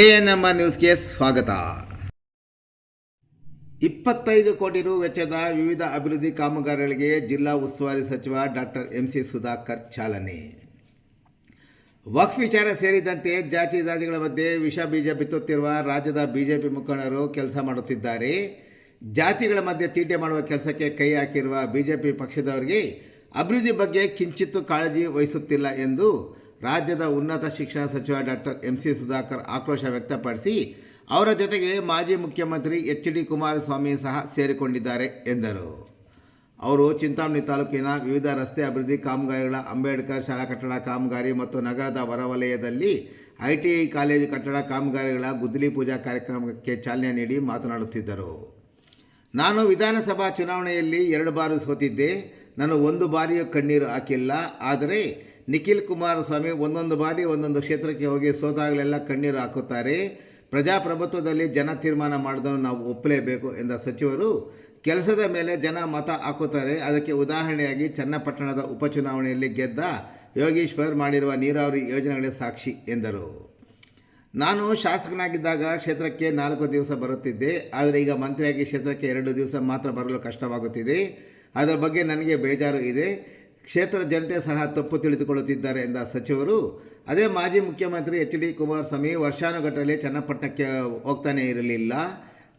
A N M R ನ್ಯೂಸ್ಗೆ ಸ್ವಾಗತ. ಇಪ್ಪತ್ತೈದು ಕೋಟಿ ರು ವೆಚ್ಚದ ವಿವಿಧ ಅಭಿವೃದ್ಧಿ ಕಾಮಗಾರಿಗಳಿಗೆ ಜಿಲ್ಲಾ ಉಸ್ತುವಾರಿ ಸಚಿವ ಡಾಕ್ಟರ್ ಎಂ ಸಿ ಸುಧಾಕರ್ ಚಾಲನೆ. ವಕ್ಫ್ ವಿಚಾರ ಸೇರಿದಂತೆ ಜಾತಿ ಜಾತಿಗಳ ಮಧ್ಯೆ ವಿಷ ಬೀಜ ಬಿತ್ತುತ್ತಿರುವ ರಾಜ್ಯದ ಬಿಜೆಪಿ ಮುಖಂಡರು ಕೆಲಸ ಮಾಡುತ್ತಿದ್ದಾರೆ. ಜಾತಿಗಳ ಮಧ್ಯೆ ತೀಟೆ ಮಾಡುವ ಕೆಲಸಕ್ಕೆ ಕೈ ಹಾಕಿರುವ ಬಿಜೆಪಿ ಪಕ್ಷದವರಿಗೆ ಅಭಿವೃದ್ಧಿ ಬಗ್ಗೆ ಕಿಂಚಿತ್ತು ಕಾಳಜಿ ವಹಿಸುತ್ತಿಲ್ಲ ಎಂದು ರಾಜ್ಯದ ಉನ್ನತ ಶಿಕ್ಷಣ ಸಚಿವ ಡಾಕ್ಟರ್ ಎಂ ಸಿ ಸುಧಾಕರ್ ಆಕ್ರೋಶ ವ್ಯಕ್ತಪಡಿಸಿ ಅವರ ಜೊತೆಗೆ ಮಾಜಿ ಮುಖ್ಯಮಂತ್ರಿ ಎಚ್ ಡಿ ಕುಮಾರಸ್ವಾಮಿ ಸಹ ಸೇರಿಕೊಂಡಿದ್ದಾರೆ ಎಂದರು. ಅವರು ಚಿಂತಾಮಣಿ ತಾಲೂಕಿನ ವಿವಿಧ ರಸ್ತೆ ಅಭಿವೃದ್ಧಿ ಕಾಮಗಾರಿಗಳ ಅಂಬೇಡ್ಕರ್ ಶಾಲಾ ಕಟ್ಟಡ ಕಾಮಗಾರಿ ಮತ್ತು ನಗರದ ಹೊರವಲಯದಲ್ಲಿ ಐಟಿಐ ಕಾಲೇಜು ಕಟ್ಟಡ ಕಾಮಗಾರಿಗಳ ಗುದ್ದಲಿ ಪೂಜಾ ಕಾರ್ಯಕ್ರಮಕ್ಕೆ ಚಾಲನೆ ನೀಡಿ ಮಾತನಾಡುತ್ತಿದ್ದರು. ನಾನು ವಿಧಾನಸಭಾ ಚುನಾವಣೆಯಲ್ಲಿ ಎರಡು ಬಾರಿ ಸೋತಿದ್ದೆ. ನಾನು ಒಂದು ಬಾರಿಯೂ ಕಣ್ಣೀರು ಹಾಕಿಲ್ಲ. ಆದರೆ ನಿಖಿಲ್ ಕುಮಾರಸ್ವಾಮಿ ಒಂದೊಂದು ಬಾರಿ ಒಂದೊಂದು ಕ್ಷೇತ್ರಕ್ಕೆ ಹೋಗಿ ಸೋತಾಗಲೆಲ್ಲ ಕಣ್ಣೀರು ಹಾಕುತ್ತಾರೆ. ಪ್ರಜಾಪ್ರಭುತ್ವದಲ್ಲಿ ಜನ ತೀರ್ಮಾನ ಮಾಡೋದನ್ನು ನಾವು ಒಪ್ಪಲೇಬೇಕು ಎಂದ ಸಚಿವರು. ಕೆಲಸದ ಮೇಲೆ ಜನ ಮತ ಹಾಕುತ್ತಾರೆ. ಅದಕ್ಕೆ ಉದಾಹರಣೆಯಾಗಿ ಚನ್ನಪಟ್ಟಣದ ಉಪಚುನಾವಣೆಯಲ್ಲಿ ಗೆದ್ದ ಯೋಗೀಶ್ವರ್ ಮಾಡಿರುವ ನೀರಾವರಿ ಯೋಜನೆಗಳೇ ಸಾಕ್ಷಿ ಎಂದರು. ನಾನು ಶಾಸಕನಾಗಿದ್ದಾಗ ಕ್ಷೇತ್ರಕ್ಕೆ ನಾಲ್ಕು ದಿವಸ ಬರುತ್ತಿದ್ದೆ. ಆದರೆ ಈಗ ಮಂತ್ರಿಯಾಗಿ ಕ್ಷೇತ್ರಕ್ಕೆ ಎರಡು ದಿವಸ ಮಾತ್ರ ಬರಲು ಕಷ್ಟವಾಗುತ್ತಿದೆ. ಅದರ ಬಗ್ಗೆ ನನಗೆ ಬೇಜಾರು ಇದೆ. ಕ್ಷೇತ್ರ ಜನತೆ ಸಹ ತಪ್ಪು ತಿಳಿದುಕೊಳ್ಳುತ್ತಿದ್ದಾರೆ ಎಂದ ಸಚಿವರು. ಅದೇ ಮಾಜಿ ಮುಖ್ಯಮಂತ್ರಿ ಎಚ್ ಡಿ ಕುಮಾರಸ್ವಾಮಿ ವರ್ಷಾನುಗಟ್ಟಲೆ ಚನ್ನಪಟ್ಟಣಕ್ಕೆ ಹೋಗ್ತಾನೆ ಇರಲಿಲ್ಲ.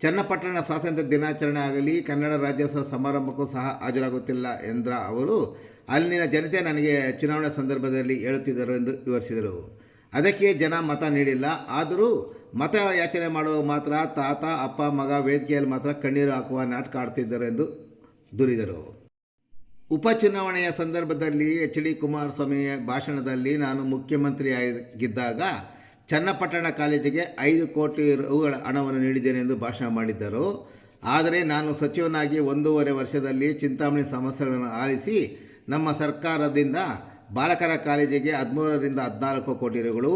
ಚನ್ನಪಟ್ಟಣ ಸ್ವಾತಂತ್ರ್ಯ ದಿನಾಚರಣೆ ಆಗಲಿ ಕನ್ನಡ ರಾಜ್ಯೋತ್ಸವ ಸಮಾರಂಭಕ್ಕೂ ಸಹ ಹಾಜರಾಗುತ್ತಿಲ್ಲ ಎಂದ ಅವರು. ಅಲ್ಲಿನ ಜನತೆ ನನಗೆ ಚುನಾವಣೆ ಸಂದರ್ಭದಲ್ಲಿ ಹೇಳುತ್ತಿದ್ದರು ಎಂದು ವಿವರಿಸಿದರು. ಅದಕ್ಕೆ ಜನ ಮತ ನೀಡಿಲ್ಲ. ಆದರೂ ಮತ ಯಾಚನೆ ಮಾಡುವ ಮಾತ್ರ ತಾತ, ಅಪ್ಪ, ಮಗ ವೇದಿಕೆಯಲ್ಲಿ ಮಾತ್ರ ಕಣ್ಣೀರು ಹಾಕುವ ನಾಟಕ ಆಡ್ತಿದ್ದರು ಎಂದು ದೂರಿದರು. ಉಪಚುನಾವಣೆಯ ಸಂದರ್ಭದಲ್ಲಿ ಎಚ್ ಡಿ ಕುಮಾರಸ್ವಾಮಿ ಭಾಷಣದಲ್ಲಿ ನಾನು ಮುಖ್ಯಮಂತ್ರಿಯಾಗಿದ್ದಾಗ ಚನ್ನಪಟ್ಟಣ ಕಾಲೇಜಿಗೆ ಐದು ಕೋಟಿ ರುಗಳ ಹಣವನ್ನು ನೀಡಿದ್ದೇನೆ ಎಂದು ಭಾಷಣ ಮಾಡಿದ್ದರು. ಆದರೆ ನಾನು ಸಚಿವನಾಗಿ ಒಂದೂವರೆ ವರ್ಷದಲ್ಲಿ ಚಿಂತಾಮಣಿ ಸಮಸ್ಯೆಗಳನ್ನು ಆಲಿಸಿ ನಮ್ಮ ಸರ್ಕಾರದಿಂದ ಬಾಲಕರ ಕಾಲೇಜಿಗೆ ಹದಿಮೂರರಿಂದ ಹದಿನಾಲ್ಕು ಕೋಟಿ ರುಗಳು,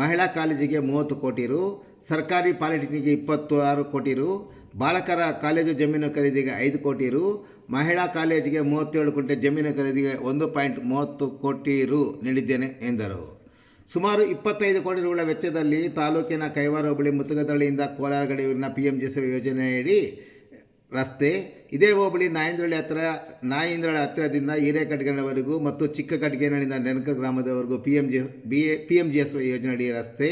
ಮಹಿಳಾ ಕಾಲೇಜಿಗೆ ಮೂವತ್ತು ಕೋಟಿ ರು, ಸರ್ಕಾರಿ ಪಾಲಿಟೆಕ್ನಿಕ್ಗೆ ಇಪ್ಪತ್ತಾರು ಕೋಟಿ ರು, ಬಾಲಕರ ಕಾಲೇಜು ಜಮೀನು ಖರೀದಿಗೆ ಐದು ಕೋಟಿ ರು ಮಹಿಳಾ ಕಾಲೇಜಿಗೆ ಮೂವತ್ತೇಳು ಕುಂಟೆ ಜಮೀನು ಖರೀದಿಗೆ ಒಂದು ಪಾಯಿಂಟ್ ಮೂವತ್ತು ಕೋಟಿ ರು ನೀಡಿದ್ದೇನೆ, ಎಂದರು. ಸುಮಾರು ಇಪ್ಪತ್ತೈದು ಕೋಟಿ ರುಗಳ ವೆಚ್ಚದಲ್ಲಿ ತಾಲೂಕಿನ ಕೈವಾರ ಹೋಬಳಿ ಮುತ್ತುಗದಳ್ಳಿಯಿಂದ ಕೋಲಾರ ಗಡಿಯೂರಿನ ಪಿ ಎಂ ಜಿ ಸೇವೆ ಯೋಜನೆಯಡಿ ರಸ್ತೆ, ಇದೇ ಹೋಬಳಿ ನಾಯಂದ್ರಳ್ಳಿ ಹತ್ತಿರ ನಾಯಂದ್ರಳ್ಳಿ ಹತ್ತಿರದಿಂದ ಹಿರೇಕಟ್ಗನವರೆಗೂ ಮತ್ತು ಚಿಕ್ಕ ನೆನಕ ಗ್ರಾಮದವರೆಗೂ P M G B A P M G S Y ಯೋಜನೆಯಡಿ ರಸ್ತೆ,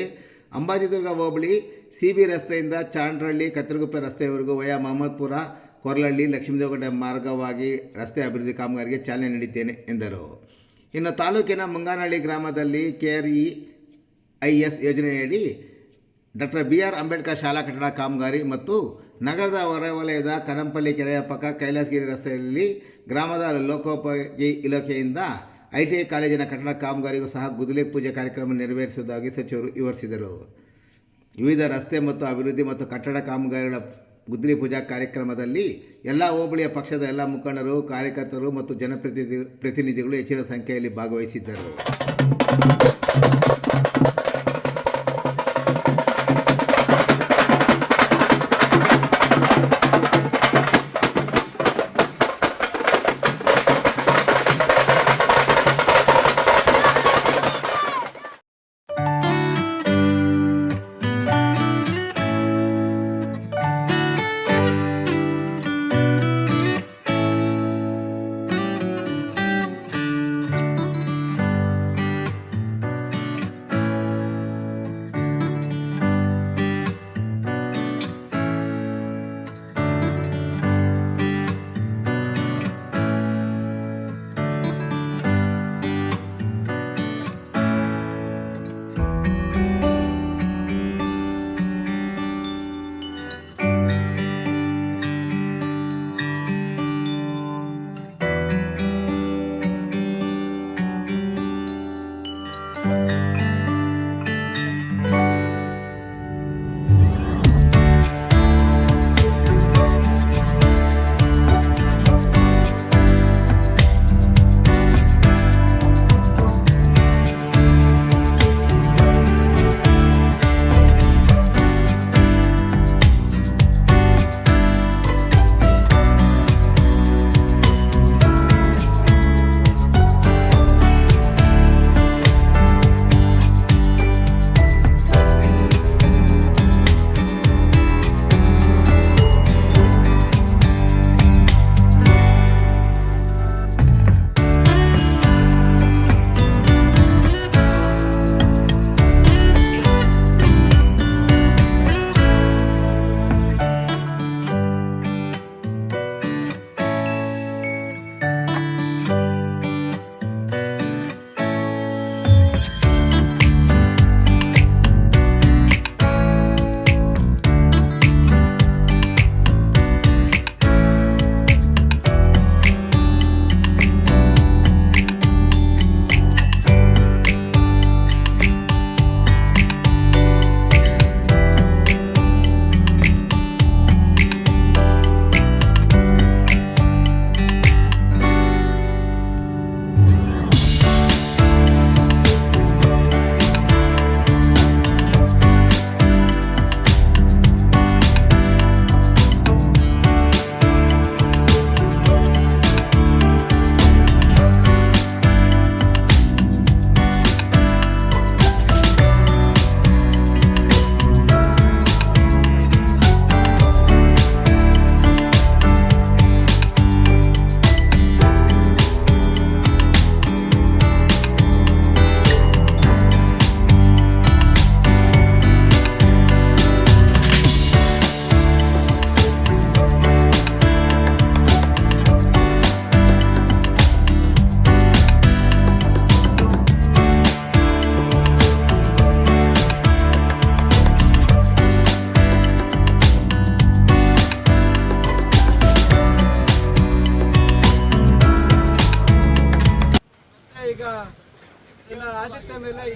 ಅಂಬಾಜಿದುರ್ಗ ಹೋಬಳಿ ಸಿ ಬಿ ರಸ್ತೆಯಿಂದ ಚಾಂಡ್ರಳ್ಳಿ, ಕತ್ತರಗುಪ್ಪೆ ರಸ್ತೆಯವರೆಗೂ ವಯಾ ಮಹಮ್ಮದ್ಪುರ ಕೊರ್ಲಹಳ್ಳಿ ಲಕ್ಷ್ಮೀದೇವಗೌಡ ಮಾರ್ಗವಾಗಿ ರಸ್ತೆ ಅಭಿವೃದ್ಧಿ ಕಾಮಗಾರಿಗೆ ಚಾಲನೆ ನೀಡಿದ್ದೇನೆ, ಎಂದರು. ಇನ್ನು ತಾಲೂಕಿನ ಮುಂಗಾನಹಳ್ಳಿ ಗ್ರಾಮದಲ್ಲಿ K R E I S ಯೋಜನೆಯಡಿ ಡಾಕ್ಟರ್ ಬಿ ಆರ್ ಅಂಬೇಡ್ಕರ್ ಶಾಲಾ ಕಟ್ಟಡ ಕಾಮಗಾರಿ ಮತ್ತು ನಗರದ ಹೊರವಲಯದ ಕನಂಪಲ್ಲಿ ಕೆರೆಯ ಪಕ್ಕ ಕೈಲಾಸಗಿರಿ ರಸ್ತೆಯಲ್ಲಿ ಗ್ರಾಮದ ಲೋಕೋಪಯೋಗಿ ಇಲಾಖೆಯಿಂದ ಐ ಟಿ ಐ ಕಾಲೇಜಿನ ಕಟ್ಟಡ ಕಾಮಗಾರಿಗೂ ಸಹ ಗುದ್ದಲಿ ಪೂಜೆ ಕಾರ್ಯಕ್ರಮ ನೆರವೇರಿಸುವುದಾಗಿ ಸಚಿವರು ವಿವರಿಸಿದರು. ವಿವಿಧ ರಸ್ತೆ ಮತ್ತು ಅಭಿವೃದ್ಧಿ ಮತ್ತು ಕಟ್ಟಡ ಕಾಮಗಾರಿಗಳ ಗುದ್ದಲಿ ಪೂಜಾ ಕಾರ್ಯಕ್ರಮದಲ್ಲಿ ಎಲ್ಲ ಹೋಬಳಿಯ ಪಕ್ಷದ ಎಲ್ಲ ಮುಖಂಡರು, ಕಾರ್ಯಕರ್ತರು ಮತ್ತು ಜನಪ್ರತಿನಿಧಿ, ಪ್ರತಿನಿಧಿಗಳು ಹೆಚ್ಚಿನ ಸಂಖ್ಯೆಯಲ್ಲಿ ಭಾಗವಹಿಸಿದ್ದರು.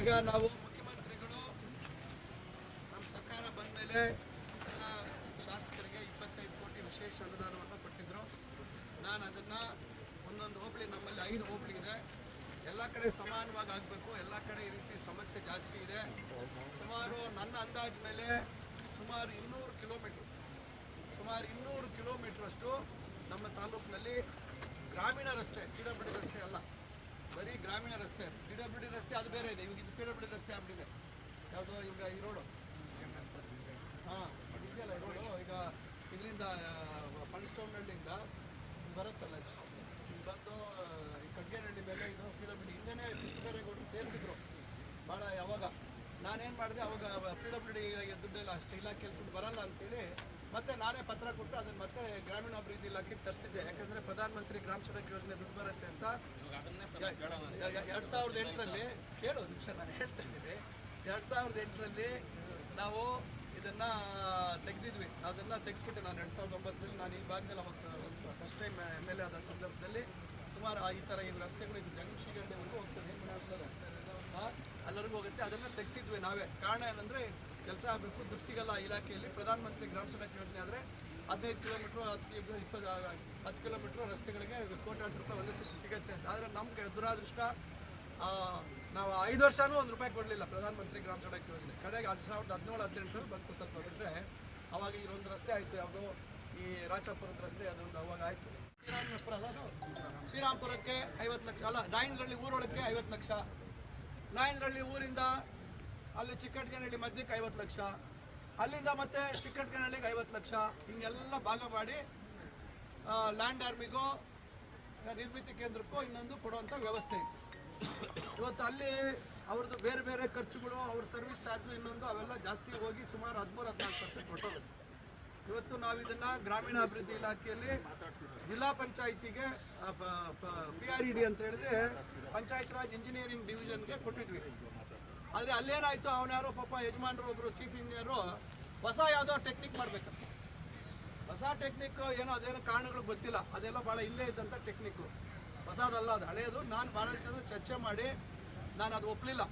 ಈಗ ನಾವು ಮುಖ್ಯಮಂತ್ರಿಗಳು ನಮ್ಮ ಸರ್ಕಾರ ಬಂದ ಮೇಲೆ ಶಾಸಕರಿಗೆ ಇಪ್ಪತ್ತೈದು ಕೋಟಿ ವಿಶೇಷ ಅನುದಾನವನ್ನು ಕೊಟ್ಟಿದ್ರು ನಾನು ಅದನ್ನು ಒಂದೊಂದು ಹೋಬಳಿ ನಮ್ಮಲ್ಲಿ ಐದು ಹೋಬಳಿ ಇದೆ ಎಲ್ಲ ಕಡೆ ಸಮಾನವಾಗಿ ಆಗಬೇಕು ಎಲ್ಲ ಕಡೆ ಈ ರೀತಿ ಸಮಸ್ಯೆ ಜಾಸ್ತಿ ಇದೆ ಸುಮಾರು ನನ್ನ ಅಂದಾಜು ಮೇಲೆ ಸುಮಾರು ಇನ್ನೂರು ಕಿಲೋಮೀಟ್ರ್ ಸುಮಾರು ಇನ್ನೂರು ಕಿಲೋಮೀಟ್ರ್ ಅಷ್ಟು ನಮ್ಮ ತಾಲೂಕಿನಲ್ಲಿ ಗ್ರಾಮೀಣ ರಸ್ತೆ ಪಿ ಡಬ್ಲ್ಯೂ ಡಿ ರಸ್ತೆ ಅಲ್ಲ ಬರೀ ಗ್ರಾಮೀಣ ರಸ್ತೆ ಪಿ ಡಬ್ಲ್ಯೂ ಡಿ ರಸ್ತೆ ಅದು ಬೇರೆ ಇದೆ ಇವಾಗ ಇದು ಪಿ ಡಬ್ಲ್ಯೂ ಡಿ ರಸ್ತೆ ಆಗ್ಬಿಟ್ಟಿದೆ ಯಾವುದೋ ಇವಾಗ ಈ ರೋಡು ಹಾಂ ಇದೆಯಲ್ಲ ಈ ರೋಡು ಈಗ ಇದರಿಂದ ಫಲ್ ಬರುತ್ತಲ್ಲ ಬಂದು ಈ ಕಡ್ಗೇನಹಳ್ಳಿ ಮೇಲೆ ಡಬ್ಲ್ಯೂ ಡಿ ಹಿಂದೆನೇ ಕೃಷ್ಣಬೈರೇಗೌಡರು ಸೇರಿಸಿದ್ರು. ಭಾಳ ಯಾವಾಗ? ನಾನೇನು ಮಾಡಿದೆ ಅವಾಗ ಪಿ ಡಬ್ಲ್ಯೂ ಡಿ ದುಡ್ಡೆಲ್ಲ ಅಷ್ಟು ಇಲ್ಲ ಕೆಲಸಕ್ಕೆ ಬರಲ್ಲ ಅಂತೇಳಿ ಮತ್ತೆ ನಾನೇ ಪತ್ರ ಕೊಟ್ಟು ಅದನ್ನು ಮತ್ತೆ ಗ್ರಾಮೀಣಾಭಿವೃದ್ಧಿ ಇಲಾಖೆಗೆ ತರಿಸಿದ್ದೆ. ಯಾಕಂದರೆ ಪ್ರಧಾನಮಂತ್ರಿ ಗ್ರಾಮ ಸಡಕ್ ಯೋಜನೆ ದುಡ್ಡು ಬರುತ್ತೆ ಅಂತ ಎರಡು ಸಾವಿರದ ಎಂಟರಲ್ಲಿ ಕೇಳು ನಿಮಿಷ ನಾನು ಹೇಳ್ತಾ ಇದ್ದೀನಿ. ಎರಡು ಸಾವಿರದ ಎಂಟರಲ್ಲಿ ನಾವು ಇದನ್ನ ತೆಗೆದಿದ್ವಿ. ಅದನ್ನ ತೆಗೆಸ್ಬಿಟ್ಟು ನಾನು ಎರಡು ಸಾವಿರದ ಒಂಬತ್ತರಲ್ಲಿ ನಾನು ಈ ಭಾಗದಲ್ಲಿ ಅವಾಗ first time M L A ಆದ ಸಂದರ್ಭದಲ್ಲಿ ಸುಮಾರು ಈ ಥರ ಈ ರಸ್ತೆಗಳು ಇದು ಜಂಗಶಿಗಂಡೆವರೆಗೂ ಹೋಗ್ತದೆ. ಅಲ್ಲರಿಗೂ ಹೋಗುತ್ತೆ. ಅದನ್ನು ತೆಗೆಸಿದ್ವಿ ನಾವೇ. ಕಾರಣ ಏನಂದರೆ ಕೆಲಸ ಆಗಬೇಕು. ದುಡ್ಡು ಸಿಗಲ್ಲ ಇಲಾಖೆಯಲ್ಲಿ. ಪ್ರಧಾನಮಂತ್ರಿ ಗ್ರಾಮ ಸಡಕ್ ಯೋಜನೆ ಆದ್ರೆ ಹದಿನೈದು ಕಿಲೋಮೀಟರ್, ಹತ್ತು ಇಪ್ಪತ್ತು, ಹತ್ತು ಕಿಲೋಮೀಟ್ರ್ ರಸ್ತೆಗಳಿಗೆ ಕೋಟ್ಯಾಂತರ ರೂಪಾಯಿ ಒಂದೇ ಸಿಗುತ್ತೆ ಅಂತ. ಆದರೆ ನಮ್ಗೆ ದುರಾದೃಷ್ಟ ನಾವು ಐದು ವರ್ಷನೂ ಒಂದು ರೂಪಾಯಿ ಕೊಡಲಿಲ್ಲ. ಪ್ರಧಾನಮಂತ್ರಿ ಗ್ರಾಮ ಸಡಕ್ ಯೋಜನೆ. ಕಡೆಗೆ ಹತ್ತು ಸಾವಿರದ ಹದಿನೇಳು ಹದಿನೆಂಟರಲ್ಲಿ ಬಂತು ಸ್ವಲ್ಪ ಬಿಟ್ಟರೆ ಅವಾಗ ಇಲ್ಲೊಂದು ರಸ್ತೆ ಆಯಿತು. ಯಾವುದೋ ಈ ರಾಚಾಪುರದ ರಸ್ತೆ ಅದೊಂದು ಅವಾಗ ಆಯಿತು. ಶ್ರೀರಾಮಪುರ? ಶ್ರೀರಾಮಪುರಕ್ಕೆ ಐವತ್ತು ಲಕ್ಷ ಅಲ್ಲ ನಾಯಂದ್ರಳ್ಳಿ ಊರೊಳಕ್ಕೆ ಐವತ್ತು ಲಕ್ಷ. ನಾಯಂದ್ರಳ್ಳಿ ಊರಿಂದ ಅಲ್ಲಿ ಚಿಕ್ಕಟ್ಕನಹಳ್ಳಿ ಮಧ್ಯಕ್ಕೆ ಐವತ್ತು ಲಕ್ಷ. ಅಲ್ಲಿಂದ ಮತ್ತೆ ಚಿಕ್ಕಟ್ಕನಹಳ್ಳಿಗೆ ಐವತ್ತು ಲಕ್ಷ. ಹಿಂಗೆಲ್ಲ ಭಾಗ ಮಾಡಿ ಲ್ಯಾಂಡ್ ಆರ್ಮಿಗೂ ನಿರ್ಮಿತಿ ಕೇಂದ್ರಕ್ಕೂ ಇನ್ನೊಂದು ಕೊಡುವಂಥ ವ್ಯವಸ್ಥೆ ಇತ್ತು. ಇವತ್ತು ಅಲ್ಲಿ ಅವ್ರದ್ದು ಬೇರೆ ಬೇರೆ ಖರ್ಚುಗಳು, ಅವ್ರ ಸರ್ವಿಸ್ ಚಾರ್ಜು ಇನ್ನೊಂದು, ಅವೆಲ್ಲ ಜಾಸ್ತಿ ಹೋಗಿ ಸುಮಾರು ಹದಿಮೂರು, ಹದಿನಾಲ್ಕು ಪರ್ಸೆಂಟ್ ಹೊಟ್ಟೋಗುತ್ತೆ ಇವತ್ತು ನಾವು ಇದನ್ನ ಗ್ರಾಮೀಣಾಭಿವೃದ್ಧಿ ಇಲಾಖೆಯಲ್ಲಿ ಜಿಲ್ಲಾ ಪಂಚಾಯಿತಿಗೆ ಪಿ ಆರ್ ಇ ಡಿ ಅಂತ ಹೇಳಿದ್ರೆ ಪಂಚಾಯತ್ ರಾಜ್ ಇಂಜಿನಿಯರಿಂಗ್ ಡಿವಿಷನ್ಗೆ ಕೊಟ್ಟಿದ್ವಿ. ಆದರೆ ಅಲ್ಲೇನಾಯ್ತು, ಅವನ್ಯಾರೋ ಪಾಪ ಯಜಮಾನರು ಒಬ್ಬರು ಚೀಫ್ ಇಂಜಿನಿಯರು ಹೊಸ ಯಾವುದೋ ಟೆಕ್ನಿಕ್ ಮಾಡ್ಬೇಕಂತ ಹೊಸ ಟೆಕ್ನಿಕ್ ಏನೋ ಅದೇನೋ ಕಾರಣಗಳು ಗೊತ್ತಿಲ್ಲ. ಅದೆಲ್ಲ ಭಾಳ ಇಲ್ಲೇ ಇದ್ದಂಥ ಟೆಕ್ನಿಕ್ಕು ಹೊಸದಲ್ಲ, ಅದು ಹಳೆಯದು ನಾನು ಭಾಳಷ್ಟು ಚರ್ಚೆ ಮಾಡಿ, ನಾನು ಅದು ಒಪ್ಪಲಿಲ್ಲ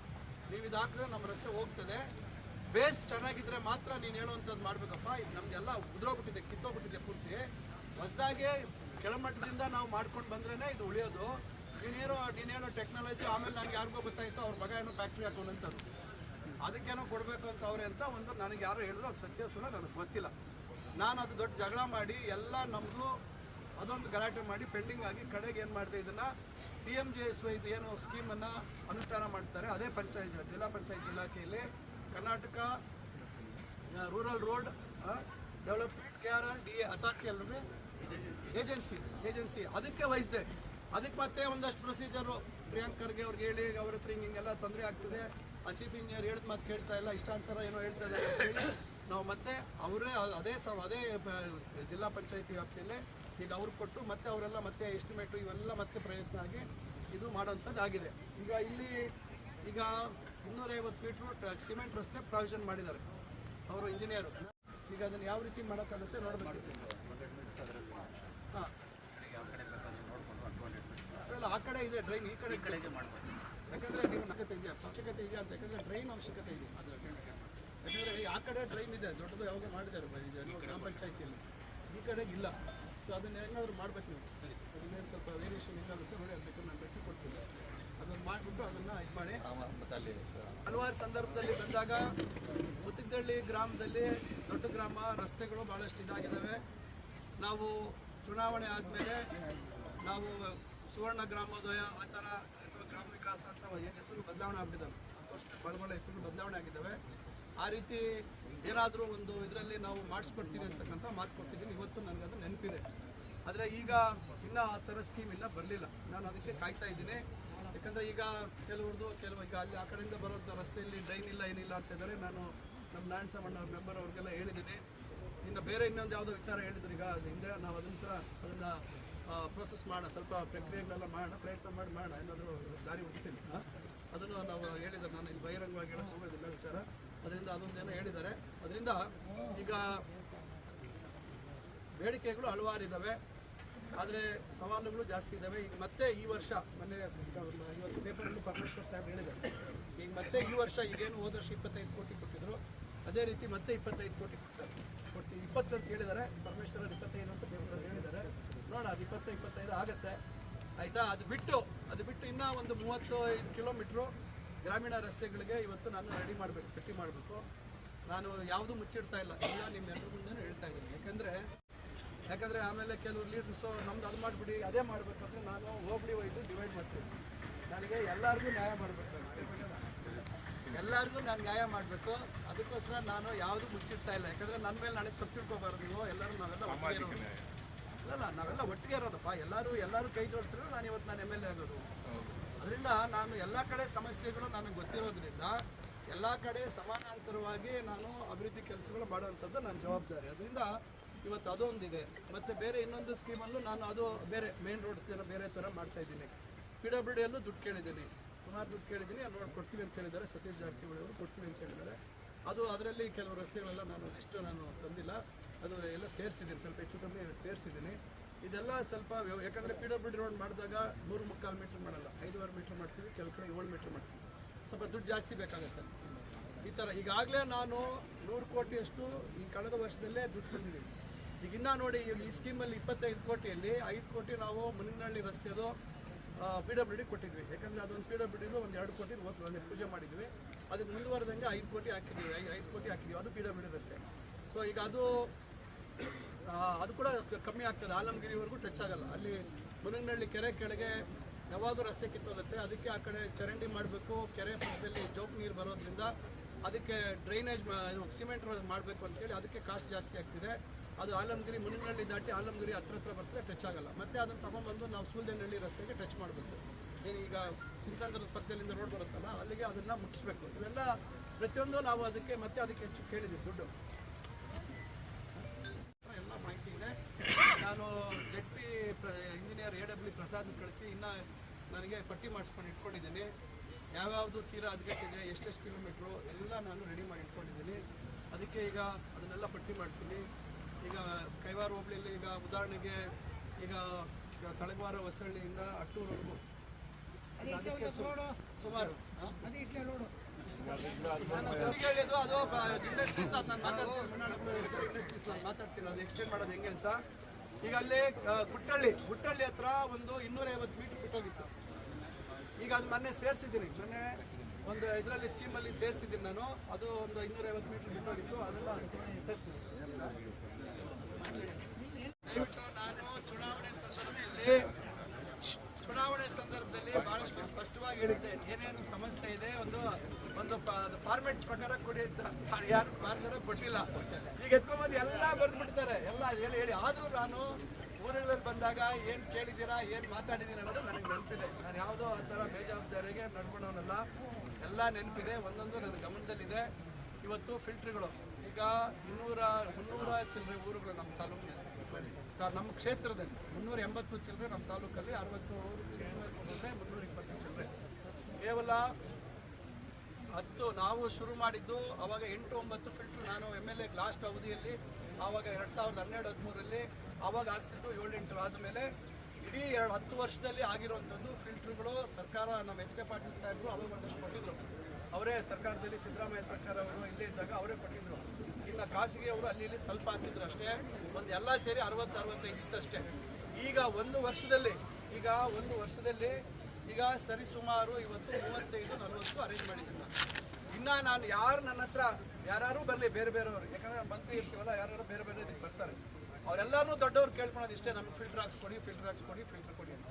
ನೀವು ಇದು ಹಾಕಿದ್ರೆ ನಮ್ಮ ರಸ್ತೆ ಹೋಗ್ತದೆ. ಬೇಸ್ ಚೆನ್ನಾಗಿದ್ರೆ ಮಾತ್ರ ನೀನು ಹೇಳುವಂಥದ್ದು ಮಾಡಬೇಕಪ್ಪ. ಇದು ನಮಗೆಲ್ಲ ಉದುರೋಗ್ಬಿಟ್ಟಿದೆ, ಕಿತ್ತೋಗ್ಬಿಟ್ಟಿದೆ ಪೂರ್ತಿ. ಹೊಸದಾಗಿ ಕೆಳಮಟ್ಟದಿಂದ ನಾವು ಮಾಡ್ಕೊಂಡು ಬಂದ್ರೇ ಇದು ಉಳಿಯೋದು. ನೀನೇನೋ ನೀನೇನೋ ಟೆಕ್ನಾಲಜಿ ಆಮೇಲೆ ನನಗೆ ಯಾರಿಗೋ ಗೊತ್ತಾಯಿತು ಅವ್ರ ಮಗ ಏನೋ ಫ್ಯಾಕ್ಟ್ರಿ ಹಾಕೊಂಡಂಥದ್ದು ಅದಕ್ಕೇನೋ ಕೊಡಬೇಕು ಅಂತ ಅವ್ರೆ ಅಂತ ಒಂದು ನನಗೆ ಯಾರು ಹೇಳಿದ್ರು, ಅದು ಸತ್ಯ ಸುಳ್ಳು, ನನಗೆ ಗೊತ್ತಿಲ್ಲ. ನಾನು ಅದು ದೊಡ್ಡ ಜಗಳ ಮಾಡಿ ಎಲ್ಲ ನಮ್ಮದು ಅದೊಂದು ಗಲಾಟೆ ಮಾಡಿ ಪೆಂಡಿಂಗ್ ಆಗಿ ಕಡೆಗೆ ಏನು ಮಾಡಿದೆ ಇದನ್ನು ಪಿ ಎಂ ಜೆ ಎಸ್ ವೈದ್ಯ ಏನು ಸ್ಕೀಮನ್ನು ಅನುಷ್ಠಾನ ಮಾಡ್ತಾರೆ. ಅದೇ ಪಂಚಾಯತ್, ಜಿಲ್ಲಾ ಪಂಚಾಯತ್ ಇಲಾಖೆಯಲ್ಲಿ Karnataka rural road development K R D A authority ಅಲ್ಲದೆ ಏಜೆನ್ಸಿ ಏಜೆನ್ಸಿ ಅದಕ್ಕೆ ವಹಿಸಿದೆ. ಅದಕ್ಕೆ ಮತ್ತೆ ಒಂದಷ್ಟು ಪ್ರೊಸೀಜರು ಪ್ರಿಯಾಂಕರ್ಗೆ ಅವ್ರಿಗೆ ಹೇಳಿ, ಅವ್ರ ಹತ್ರ ಹಿಂಗೆ ಹಿಂಗೆಲ್ಲ ತೊಂದರೆ ಆಗ್ತದೆ. ಆ ಚೀಫ್ ಇಂಜಿನಿಯರ್ ಹೇಳಿದ ಮಾತು ಕೇಳ್ತಾ ಇಲ್ಲ ಇಷ್ಟಾನ್ಸರ ಏನೋ ಹೇಳ್ತಾ ಹೇಳಿ, ನಾವು ಮತ್ತೆ ಅವರೇ ಅದೇ ಸ, ಅದೇ ಜಿಲ್ಲಾ ಪಂಚಾಯತಿ ವ್ಯಾಪ್ತಿಯಲ್ಲೇ ಈಗ ಅವ್ರಿಗೆ ಕೊಟ್ಟು ಮತ್ತೆ ಅವರೆಲ್ಲ ಮತ್ತೆ ಎಸ್ಟಿಮೇಟು ಇವೆಲ್ಲ ಮತ್ತೆ ಪ್ರಯತ್ನ ಆಗಿ ಇದು ಮಾಡೋಂಥದ್ದು ಆಗಿದೆ ಈಗ ಇಲ್ಲಿ ಈಗ ಇನ್ನೂರೈವತ್ತು ಮೀಟ್ರು ಸಿಮೆಂಟ್ ರಸ್ತೆ ಪ್ರಾವಿಷನ್ ಮಾಡಿದ್ದಾರೆ. ಅವರು ಇಂಜಿನಿಯರು ಈಗ ಅದನ್ನು ಯಾವ ರೀತಿ ಮಾಡೋಕ್ಕಾಗುತ್ತೆ ನೋಡಬೇಕು. ಹಾಂ. ಅಲ್ಲ ಆ ಕಡೆ ಇದೆ ಡ್ರೈನ್ ಈ ಕಡೆ ಕಡೆಗೆ ಮಾಡಬೇಕು ಯಾಕಂದರೆ ನೀವು ಅವಶ್ಯಕತೆ ಇದೆಯಾ? ಅವಶ್ಯಕತೆ ಇದೆಯಾ ಅಂತ ಯಾಕಂದರೆ ಡ್ರೈನ್ ಅವಶ್ಯಕತೆ ಇದೆ. ಅದು ಯಾಕಂದರೆ ಆ ಕಡೆ ಡ್ರೈನ್ ಇದೆ ದೊಡ್ಡದು ಯಾವಾಗ ಮಾಡಿದ್ದಾರೆ ಗ್ರಾಮ ಪಂಚಾಯತಿಯಲ್ಲಿ. ಈ ಕಡೆಗೆ ಇಲ್ಲ. ಸೊ ಅದನ್ನು ಹೆಂಗಾದ್ರೂ ಮಾಡ್ಬೇಕು ನೀವು. ಸರಿ. ಅದನ್ನೇನು ಸ್ವಲ್ಪ ವೇರಿಯೇಷನ್ ಹೆಂಗಾಗುತ್ತೆ ನೋಡಿ ಅದಕ್ಕೆ ನಾನು ಭೇಟಿ ಕೊಡ್ತೀನಿ. ಅದನ್ನು ಮಾಡಿಬಿಟ್ಟು ಅದನ್ನು ಇದು ಮಾಡಿ. ಹಲವಾರು ಸಂದರ್ಭದಲ್ಲಿ ಬಂದಾಗ ಮುತ್ತಿದ್ದಳ್ಳಿ ಗ್ರಾಮದಲ್ಲಿ ದೊಡ್ಡ ಗ್ರಾಮ ರಸ್ತೆಗಳು ಭಾಳಷ್ಟು ಇದಾಗಿದ್ದಾವೆ ನಾವು ಚುನಾವಣೆ ಆದಮೇಲೆ ನಾವು ಸುವರ್ಣ ಗ್ರಾಮೋದಯ ಆ ಥರ ಅಥವಾ ಗ್ರಾಮ ವಿಕಾಸ ಅಂತ ಏನು ಹೆಸರು ಬದಲಾವಣೆ ಆಗ್ಬಿಟ್ಟಿದ್ದಾವೆ. ಅಷ್ಟು ಬಳ ಹೆಸರು ಬದಲಾವಣೆ ಆಗಿದ್ದಾವೆ. ಆ ರೀತಿ ಏನಾದರೂ ಒಂದು ಇದರಲ್ಲಿ ನಾವು ಮಾಡಿಸ್ಕೊಡ್ತೀವಿ ಅಂತಕ್ಕಂಥ ಮಾತು ಕೊಟ್ಟಿದ್ದೀನಿ. ಇವತ್ತು ನನಗೆ ಅದು ನೆನಪಿದೆ. ಆದರೆ ಈಗ ಇನ್ನೂ ಆ ಥರ ಸ್ಕೀಮ್ ಇನ್ನೂ ಬರಲಿಲ್ಲ. ನಾನು ಅದಕ್ಕೆ ಕಾಯ್ತಾ ಇದ್ದೀನಿ. ಯಾಕಂದರೆ ಈಗ ಕೆಲವ್ರದ್ದು, ಕೆಲವು ಈಗ ಅಲ್ಲಿ ಆ ಕಡೆಯಿಂದ ಬರೋದು ರಸ್ತೆಯಲ್ಲಿ ಡ್ರೈನ್ ಇಲ್ಲ, ಏನಿಲ್ಲ ಅಂತ ಇದ್ದಾರೆ. ನಾನು ನಮ್ಮ ನಾರಾಯಣ ಸಾಮಣ್ಣ ಅವ್ರ ಮೆಂಬರ್ ಅವ್ರಿಗೆಲ್ಲ ಹೇಳಿದ್ದೀನಿ. ಇನ್ನು ಬೇರೆ ಇನ್ನೊಂದು ಯಾವುದೋ ವಿಚಾರ ಹೇಳಿದ್ರು. ಈಗ ಹಿಂದೆ ನಾವು ಅದನ್ನ ಥರ ಅದನ್ನು ಪ್ರೋಸೆಸ್ ಮಾಡೋಣ ಸ್ವಲ್ಪ ಪ್ರಕ್ರಿಯೆಗಳೆಲ್ಲ ಮಾಡೋಣ ಪ್ರಯತ್ನ ಮಾಡಿ ಮಾಡೋಣ ಏನಾದರೂ ದಾರಿ ಹುಡ್ತೀನಿ ಅದನ್ನು ನಾವು ಹೇಳಿದ್ದಾರೆ ನಾನು ಇಲ್ಲಿ ಬಹಿರಂಗವಾಗಿ ಹೇಳೋದು ಹೋಗೋದಿಲ್ಲ ವಿಚಾರ. ಅದರಿಂದ ಅದೊಂದೇನೋ ಹೇಳಿದ್ದಾರೆ. ಅದರಿಂದ ಈಗ ಬೇಡಿಕೆಗಳು ಹಲವಾರು ಇದ್ದಾವೆ ಆದರೆ ಸವಾಲುಗಳು ಜಾಸ್ತಿ ಇದ್ದಾವೆ. ಈಗ ಮತ್ತೆ ಈ ವರ್ಷ ಮೊನ್ನೆ ಇವತ್ತು ಪೇಪರಲ್ಲಿ ಪರಮೇಶ್ವರ್ ಸಾಹೇಬ್ ಹೇಳಿದ್ದಾರೆ. ಈಗ ಮತ್ತೆ ಈ ವರ್ಷ ಈಗೇನು ಹೋದ ವರ್ಷ ಇಪ್ಪತ್ತೈದು ಕೋಟಿ ಕೊಟ್ಟಿದ್ರು. ಅದೇ ರೀತಿ ಮತ್ತೆ ಇಪ್ಪತ್ತೈದು ಕೋಟಿ ಕೊಡ್ತೀವಿ. ಇಪ್ಪತ್ತು ಅಂತ ಹೇಳಿದ್ದಾರೆ. ಪರಮೇಶ್ವರ್ ಇಪ್ಪತ್ತೈದು ಅಂತ ಪೇಪರಲ್ಲಿ ಹೇಳಿದ್ದಾರೆ. ನೋಡೋಣ, ಅದು ಇಪ್ಪತ್ತು, ಇಪ್ಪತ್ತೈದು ಆಗುತ್ತೆ. ಆಯಿತಾ? ಅದು ಬಿಟ್ಟು ಅದು ಬಿಟ್ಟು ಇನ್ನೂ ಒಂದು ಮೂವತ್ತೈದು ಕಿಲೋಮೀಟ್ರು ಗ್ರಾಮೀಣ ರಸ್ತೆಗಳಿಗೆ ಇವತ್ತು ನಾನು ರೆಡಿ ಮಾಡಬೇಕು ಪಟ್ಟಿ ಮಾಡಬೇಕು. ನಾನು ಯಾವುದು ಮುಚ್ಚಿಡ್ತಾ ಇಲ್ಲ ಇಲ್ಲ ನಿಮ್ಮ ಎದುರು ಮುಂದೆ ಹೇಳ್ತಾ ಇದ್ದೀನಿ. ಯಾಕಂದರೆ ಯಾಕಂದರೆ ಆಮೇಲೆ ಕೆಲವರು ಲೀಡರ್ಸು ನಮ್ದು ಅದು ಮಾಡಿಬಿಡಿ ಅದೇ ಮಾಡಬೇಕಂದ್ರೆ ನಾನು ಹೋಬಳಿ ಒಯ್ದು ಡಿವೈಡ್ ಮಾಡ್ತೀನಿ. ನನಗೆ ಎಲ್ಲರಿಗೂ ನ್ಯಾಯ ಮಾಡಬೇಕು. ಎಲ್ಲರಿಗೂ ನಾನು ನ್ಯಾಯ ಮಾಡಬೇಕು. ಅದಕ್ಕೋಸ್ಕರ ನಾನು ಯಾವುದು ಮುಚ್ಚಿಡ್ತಾ ಇಲ್ಲ. ಯಾಕಂದರೆ ನನ್ನ ಮೇಲೆ ನಾಳೆ ತಪ್ಪು ತಿಳ್ಕೊಬಾರ್ದು. ನೀವು ಎಲ್ಲರೂ ನಾವೆಲ್ಲ ಒಟ್ಟಿಗೆ ಇರೋದು. ಅಲ್ಲಲ್ಲ ನಾವೆಲ್ಲ ಒಟ್ಟಿಗೆ ಇರೋದಪ್ಪ. ಎಲ್ಲರೂ ಎಲ್ಲರೂ ಕೈ ಜೋಡಿಸ್ತಾರೆ ನಾನು ಇವತ್ತು ನಾನು ಎಂ ಎಲ್ ಎ ಆಗೋದು. ಅದರಿಂದ ನಾನು ಎಲ್ಲ ಕಡೆ ಸಮಸ್ಯೆಗಳು ನನಗೆ ಗೊತ್ತಿರೋದ್ರಿಂದ ಎಲ್ಲ ಕಡೆ ಸಮಾನಾಂತರವಾಗಿ ನಾನು ಅಭಿವೃದ್ಧಿ ಕೆಲಸಗಳು ಮಾಡುವಂಥದ್ದು ನನ್ನ ಜವಾಬ್ದಾರಿ. ಅದರಿಂದ ಇವತ್ತು ಅದೊಂದಿದೆ. ಮತ್ತು ಬೇರೆ ಇನ್ನೊಂದು ಸ್ಕೀಮಲ್ಲೂ ನಾನು ಅದು ಬೇರೆ ಮೇನ್ ರೋಡ್ಸ್ ಥರ ಬೇರೆ ಥರ ಮಾಡ್ತಾ ಇದ್ದೀನಿ. ಪಿ ಡಬ್ಲ್ಯೂ ಡಿಯಲ್ಲೂ ದುಡ್ಡು ಕೇಳಿದ್ದೀನಿ. ಸುಮಾರು ದುಡ್ಡು ಕೇಳಿದ್ದೀನಿ. ಅದು ನೋಡಿ ಕೊಡ್ತೀವಿ ಅಂತ ಹೇಳಿದ್ದಾರೆ. ಸತೀಶ್ ಜಾರಕಿಹೊಳಿ ಅವರು ಕೊಡ್ತೀವಿ ಅಂತ ಹೇಳಿದ್ದಾರೆ. ಅದು ಅದರಲ್ಲಿ ಕೆಲವು ರಸ್ತೆಗಳೆಲ್ಲ ನಾನು ಲಿಸ್ಟು ನಾನು ತಂದಿಲ್ಲ. ಅದು ಎಲ್ಲ ಸೇರಿಸಿದ್ದೀನಿ. ಸ್ವಲ್ಪ ಹೆಚ್ಚು ಕಮ್ಮಿ ಸೇರಿಸಿದ್ದೀನಿ. ಇದೆಲ್ಲ ಸ್ವಲ್ಪ ಯಾಕಂದರೆ ಪಿ ಡಬ್ಲ್ಯೂ ಡಿ ರೋಡ್ ಮಾಡಿದಾಗ ನೂರು ಮುಕ್ಕಾಲು ಮೀಟ್ರ್ ಮಾಡಲ್ಲ, ಐದುವರೆ ಮೀಟ್ರ್ ಮಾಡ್ತೀವಿ ಕೆಲವು ಕಡೆ ಏಳು ಮೀಟ್ರ್ ಮಾಡ್ತೀವಿ. ಸ್ವಲ್ಪ ದುಡ್ಡು ಜಾಸ್ತಿ ಬೇಕಾಗುತ್ತೆ. ಈ ಥರ ಈಗಾಗಲೇ ನಾನು ನೂರು ಕೋಟಿಯಷ್ಟು ಈ ಕಳೆದ ವರ್ಷದಲ್ಲೇ ದುಡ್ಡು ತಂದಿದ್ದೀನಿ. ಈಗ ಇನ್ನೂ ನೋಡಿ, ಈ- ಸ್ಕೀಮಲ್ಲಿ ಇಪ್ಪತ್ತೈದು ಕೋಟಿಯಲ್ಲಿ ಐದು ಕೋಟಿ ನಾವು ಮುನಿನಹಳ್ಳಿ ರಸ್ತೆದು ಪಿ ಡಬ್ಲ್ಯೂ ಕೊಟ್ಟಿದ್ವಿ. ಯಾಕಂದರೆ ಅದೊಂದು ಪಿ ಡಬ್ಲ್ಯೂ ಒಂದು ಎರಡು ಕೋಟಿ ಒಂದೇ ಪೂಜೆ ಮಾಡಿದ್ವಿ. ಅದಕ್ಕೆ ಮುಂದುವರೆದಂಗೆ ಐದು ಕೋಟಿ ಹಾಕಿದ್ವಿ ಐದು ಕೋಟಿ ಹಾಕಿದ್ವಿ. ಅದು ಪಿ ಡಬ್ಲ್ಯೂ ಡಿ ರಸ್ತೆ. ಸೊ ಈಗ ಅದು ಅದು ಕೂಡ ಕಮ್ಮಿ ಆಗ್ತದೆ. ಆಲಮಗಿರಿವರೆಗೂ ಟಚ್ ಆಗಲ್ಲ. ಅಲ್ಲಿ ಮುನಗನಹಳ್ಳಿ ಕೆರೆ ಕೆಳಗೆ ಯಾವಾಗೂ ರಸ್ತೆ ಕಿತ್ತೋಗುತ್ತೆ. ಅದಕ್ಕೆ ಆ ಕಡೆ ಚರಂಡಿ ಮಾಡಬೇಕು. ಕೆರೆ ಪಕ್ಕದಲ್ಲಿ ಜೋಕ್ ನೀರು ಬರೋದ್ರಿಂದ ಅದಕ್ಕೆ ಡ್ರೈನೇಜ್ ಸಿಮೆಂಟ್ ಮಾಡಬೇಕು ಅಂತೇಳಿ ಅದಕ್ಕೆ ಕಾಸ್ಟ್ ಜಾಸ್ತಿ ಆಗ್ತಿದೆ. ಅದು ಆಲಮಗಿರಿ ಮುನಗನಹಳ್ಳಿ ದಾಟಿ ಆಲಮಗಿರಿ ಹತ್ರ ಹತ್ರ ಬರ್ತದೆ ಟಚ್ ಆಗಲ್ಲ. ಮತ್ತೆ ಅದನ್ನು ತಗೊಂಡ್ಬಂದು ನಾವು ಸೂಲ್ದನಹಳ್ಳಿ ರಸ್ತೆಗೆ ಟಚ್ ಮಾಡಬೇಕು. ಏನೀಗ ಈಗ ಚಿನ್ಸಾಂದ್ರದ ಪಕ್ಕದಲ್ಲಿಂದ ರೋಡ್ ಬರುತ್ತಲ್ಲ, ಅಲ್ಲಿಗೆ ಅದನ್ನು ಮುಟ್ಟಿಸ್ಬೇಕು. ಇವೆಲ್ಲ ಪ್ರತಿಯೊಂದು ನಾವು ಅದಕ್ಕೆ ಮತ್ತೆ ಅದಕ್ಕೆ ಹೆಚ್ಚು ಕೇಳಿದ್ದೀವಿ ದುಡ್ಡು. ನಾನು ಜೆಡ್ ಪಿ ಪ್ರ ಇಂಜಿನಿಯರ್ ಎ ಡಬ್ಲ್ಯೂ ಪ್ರಸಾದ್ ಕಳಿಸಿ ಇನ್ನು ನನಗೆ ಪಟ್ಟಿ ಮಾಡಿಸ್ಕೊಂಡು ಇಟ್ಕೊಂಡಿದ್ದೀನಿ. ಯಾವ್ಯಾವುದು ತೀರಾ ಹದ್ಗೆಟ್ಟಿದೆ ಎಷ್ಟೆಷ್ಟು ಕಿಲೋಮೀಟ್ರು ಎಲ್ಲ ನಾನು ರೆಡಿ ಮಾಡಿ ಇಟ್ಕೊಂಡಿದ್ದೀನಿ. ಅದಕ್ಕೆ ಈಗ ಅದನ್ನೆಲ್ಲ ಪಟ್ಟಿ ಮಾಡ್ತೀನಿ. ಈಗ ಕೈವಾರ ಹೋಬಳಿಯಲ್ಲಿ ಈಗ ಉದಾಹರಣೆಗೆ ಈಗ ತಳಗವಾರ ಹೊಸಹಳ್ಳಿಯಿಂದ ಹೊಸಳ್ಳಿಯಿಂದ ಅಟ್ಟೂರ್ವರೆಗೂ ಅದಕ್ಕೆ ಸುಮಾರು ಇಂಡಸ್ಟ್ರೀಸ್ ನಾನು ಮಾತಾಡ್ತೀನಿ. ಅದು ಎಕ್ಸ್ಟೆಂಡ್ ಮಾಡೋದು ಹೆಂಗೆ ಅಂತ. ಈಗ ಅಲ್ಲಿ ಕುಟ್ಟಳ್ಳಿ ಕುಟ್ಟಳ್ಳಿ ಹತ್ರ ಒಂದು ಇನ್ನೂರೈವತ್ತು ಮೀಟರ್ ಬಿಟ್ಟೋಗಿತ್ತು. ಈಗ ಅದು ಮೊನ್ನೆ ಸೇರಿಸಿದ್ದೀನಿ. ಮೊನ್ನೆ ಒಂದು ಇದರಲ್ಲಿ ಸ್ಕೀಮಲ್ಲಿ ಸೇರಿಸಿದ್ದೀನಿ ನಾನು. ಅದು ಒಂದು ಇನ್ನೂರೈವತ್ತು ಮೀಟರ್ ಬಿಟ್ಟೋಗಿತ್ತು. ಅದೆಲ್ಲ ಸೇರಿಸಿದ್ದೀನಿ. ದಯವಿಟ್ಟು ನಾನು ಚುನಾವಣೆ ಸಂದರ್ಭದಲ್ಲಿ ಚುನಾವಣೆ ಸಂದರ್ಭದಲ್ಲಿ ಬಹಳಷ್ಟು ಸ್ಪಷ್ಟವಾಗಿ ಹೇಳಿದ್ದೆ, ಏನೇನು ಸಮಸ್ಯೆ ಇದೆ, ಒಂದು ಒಂದು ಫಾರ್ಮೆಟ್ ಪ್ರಕಾರ ಕೊಡಿ ಅಂತ ಯಾರು ಭಾರತ ಕೊಟ್ಟಿಲ್ಲ. ಈಗ ಎತ್ಕೊಂಡ್ಬಂದು ಎಲ್ಲ ಬರೆದ್ಬಿಡ್ತಾರೆ ಎಲ್ಲ ಹೇಳಿ ಹೇಳಿ. ಆದರೂ ನಾನು ಊರುಗಳಲ್ಲಿ ಬಂದಾಗ ಏನು ಕೇಳಿದ್ದೀರಾ, ಏನು ಮಾತಾಡಿದ್ದೀರಾ ಅನ್ನೋದು ನನಗೆ ನೆನಪಿದೆ. ನಾನು ಯಾವುದೋ ಆ ಥರ ಬೇಜವಾಬ್ದಾರಿಗೆ ನಡ್ಕೊಂಡವನಲ್ಲ. ಎಲ್ಲ ನೆನಪಿದೆ. ಒಂದೊಂದು ನನ್ನ ಗಮನದಲ್ಲಿದೆ. ಇವತ್ತು ಫಿಲ್ಟ್ರ್ಗಳು ಈಗ ಇನ್ನೂರ ಮುನ್ನೂರ ಚಿಲ್ಲರೆ ಊರುಗಳು ನಮ್ಮ ತಾಲೂಕಿನಲ್ಲಿ ನಮ್ಮ ಕ್ಷೇತ್ರದಲ್ಲಿ ಮುನ್ನೂರ ಎಂಬತ್ತು ಚಿಲ್ಲರೆ ನಮ್ಮ ತಾಲೂಕಲ್ಲಿ, ಅರವತ್ತು ಚಿಲ್ಲರೆ, ಮುನ್ನೂರ ಇಪ್ಪತ್ತು ಚಿಲ್ಲರೆ. ಕೇವಲ ಹತ್ತು ನಾವು ಶುರು ಮಾಡಿದ್ದು ಅವಾಗ ಎಂಟು ಒಂಬತ್ತು ಫಿಲ್ಟ್ರ್ ನಾನು ಎಂ ಎಲ್ ಎ ಲಾಸ್ಟ್ ಅವಧಿಯಲ್ಲಿ, ಆವಾಗ ಎರಡು ಸಾವಿರದ ಹನ್ನೆರಡು, ಹದಿಮೂರರಲ್ಲಿ, ಆವಾಗ ಹಾಕ್ಸಿದ್ದು ಏಳೆಂಟು ಆದಮೇಲೆ ಇಡೀ ಎರಡು ಹತ್ತು ವರ್ಷದಲ್ಲಿ ಆಗಿರುವಂಥದ್ದು ಫಿಲ್ಟ್ರ್ಗಳು ಸರ್ಕಾರ ನಮ್ಮ ಎಚ್ ಕೆ ಪಾಟೀಲ್ ಸಾಹೇಬರು ಅವಾಗ ಒಂದಷ್ಟು ಕೊಟ್ಟಿದ್ರು. ಅವರೇ ಸರ್ಕಾರದಲ್ಲಿ ಸಿದ್ದರಾಮಯ್ಯ ಸರ್ಕಾರವರು ಇಲ್ಲೇ ಇದ್ದಾಗ ಅವರೇ ಕೊಟ್ಟಿದ್ರು. ಇನ್ನು ಖಾಸಗಿಯವರು ಅಲ್ಲಿ ಇಲ್ಲಿ ಸ್ವಲ್ಪ ಹಾಕಿದ್ರು ಅಷ್ಟೇ. ಒಂದು ಎಲ್ಲ ಸೇರಿ ಅರವತ್ತು, ಅರವತ್ತೈದು ಇತ್ತಷ್ಟೇ. ಈಗ ಒಂದು ವರ್ಷದಲ್ಲಿ, ಈಗ ಒಂದು ವರ್ಷದಲ್ಲಿ ಈಗ ಸರಿಸುಮಾರು ಇವತ್ತು ಮೂವತ್ತೈದು, ನಲವತ್ತು ಅರೇಂಜ್ ಮಾಡಿದ್ದೀನಿ ನಾನು. ಇನ್ನು ನಾನು ಯಾರು ನನ್ನ ಹತ್ರ ಯಾರು ಬರಲಿ, ಬೇರೆ ಬೇರೆಯವರು. ಯಾಕಂದ್ರೆ ಮಂತ್ರಿ ಇರ್ತೀವಲ್ಲ ಯಾರು ಬೇರೆ ಬೇರೆ ಇದಕ್ಕೆ ಬರ್ತಾರೆ. ಅವರೆಲ್ಲರೂ ದೊಡ್ಡವ್ರು ಕೇಳ್ಕೊಳೋದು ಇಷ್ಟೇ, ನಮ್ಗೆ ಫಿಲ್ಟರ್ ಹಾಕ್ಸ್ಕೊಡಿ ಫಿಲ್ಟರ್ ಹಾಕ್ಸ್ಕೊಡಿ ಫಿಲ್ಟರ್ ಕೊಡಿ ಅಂತ.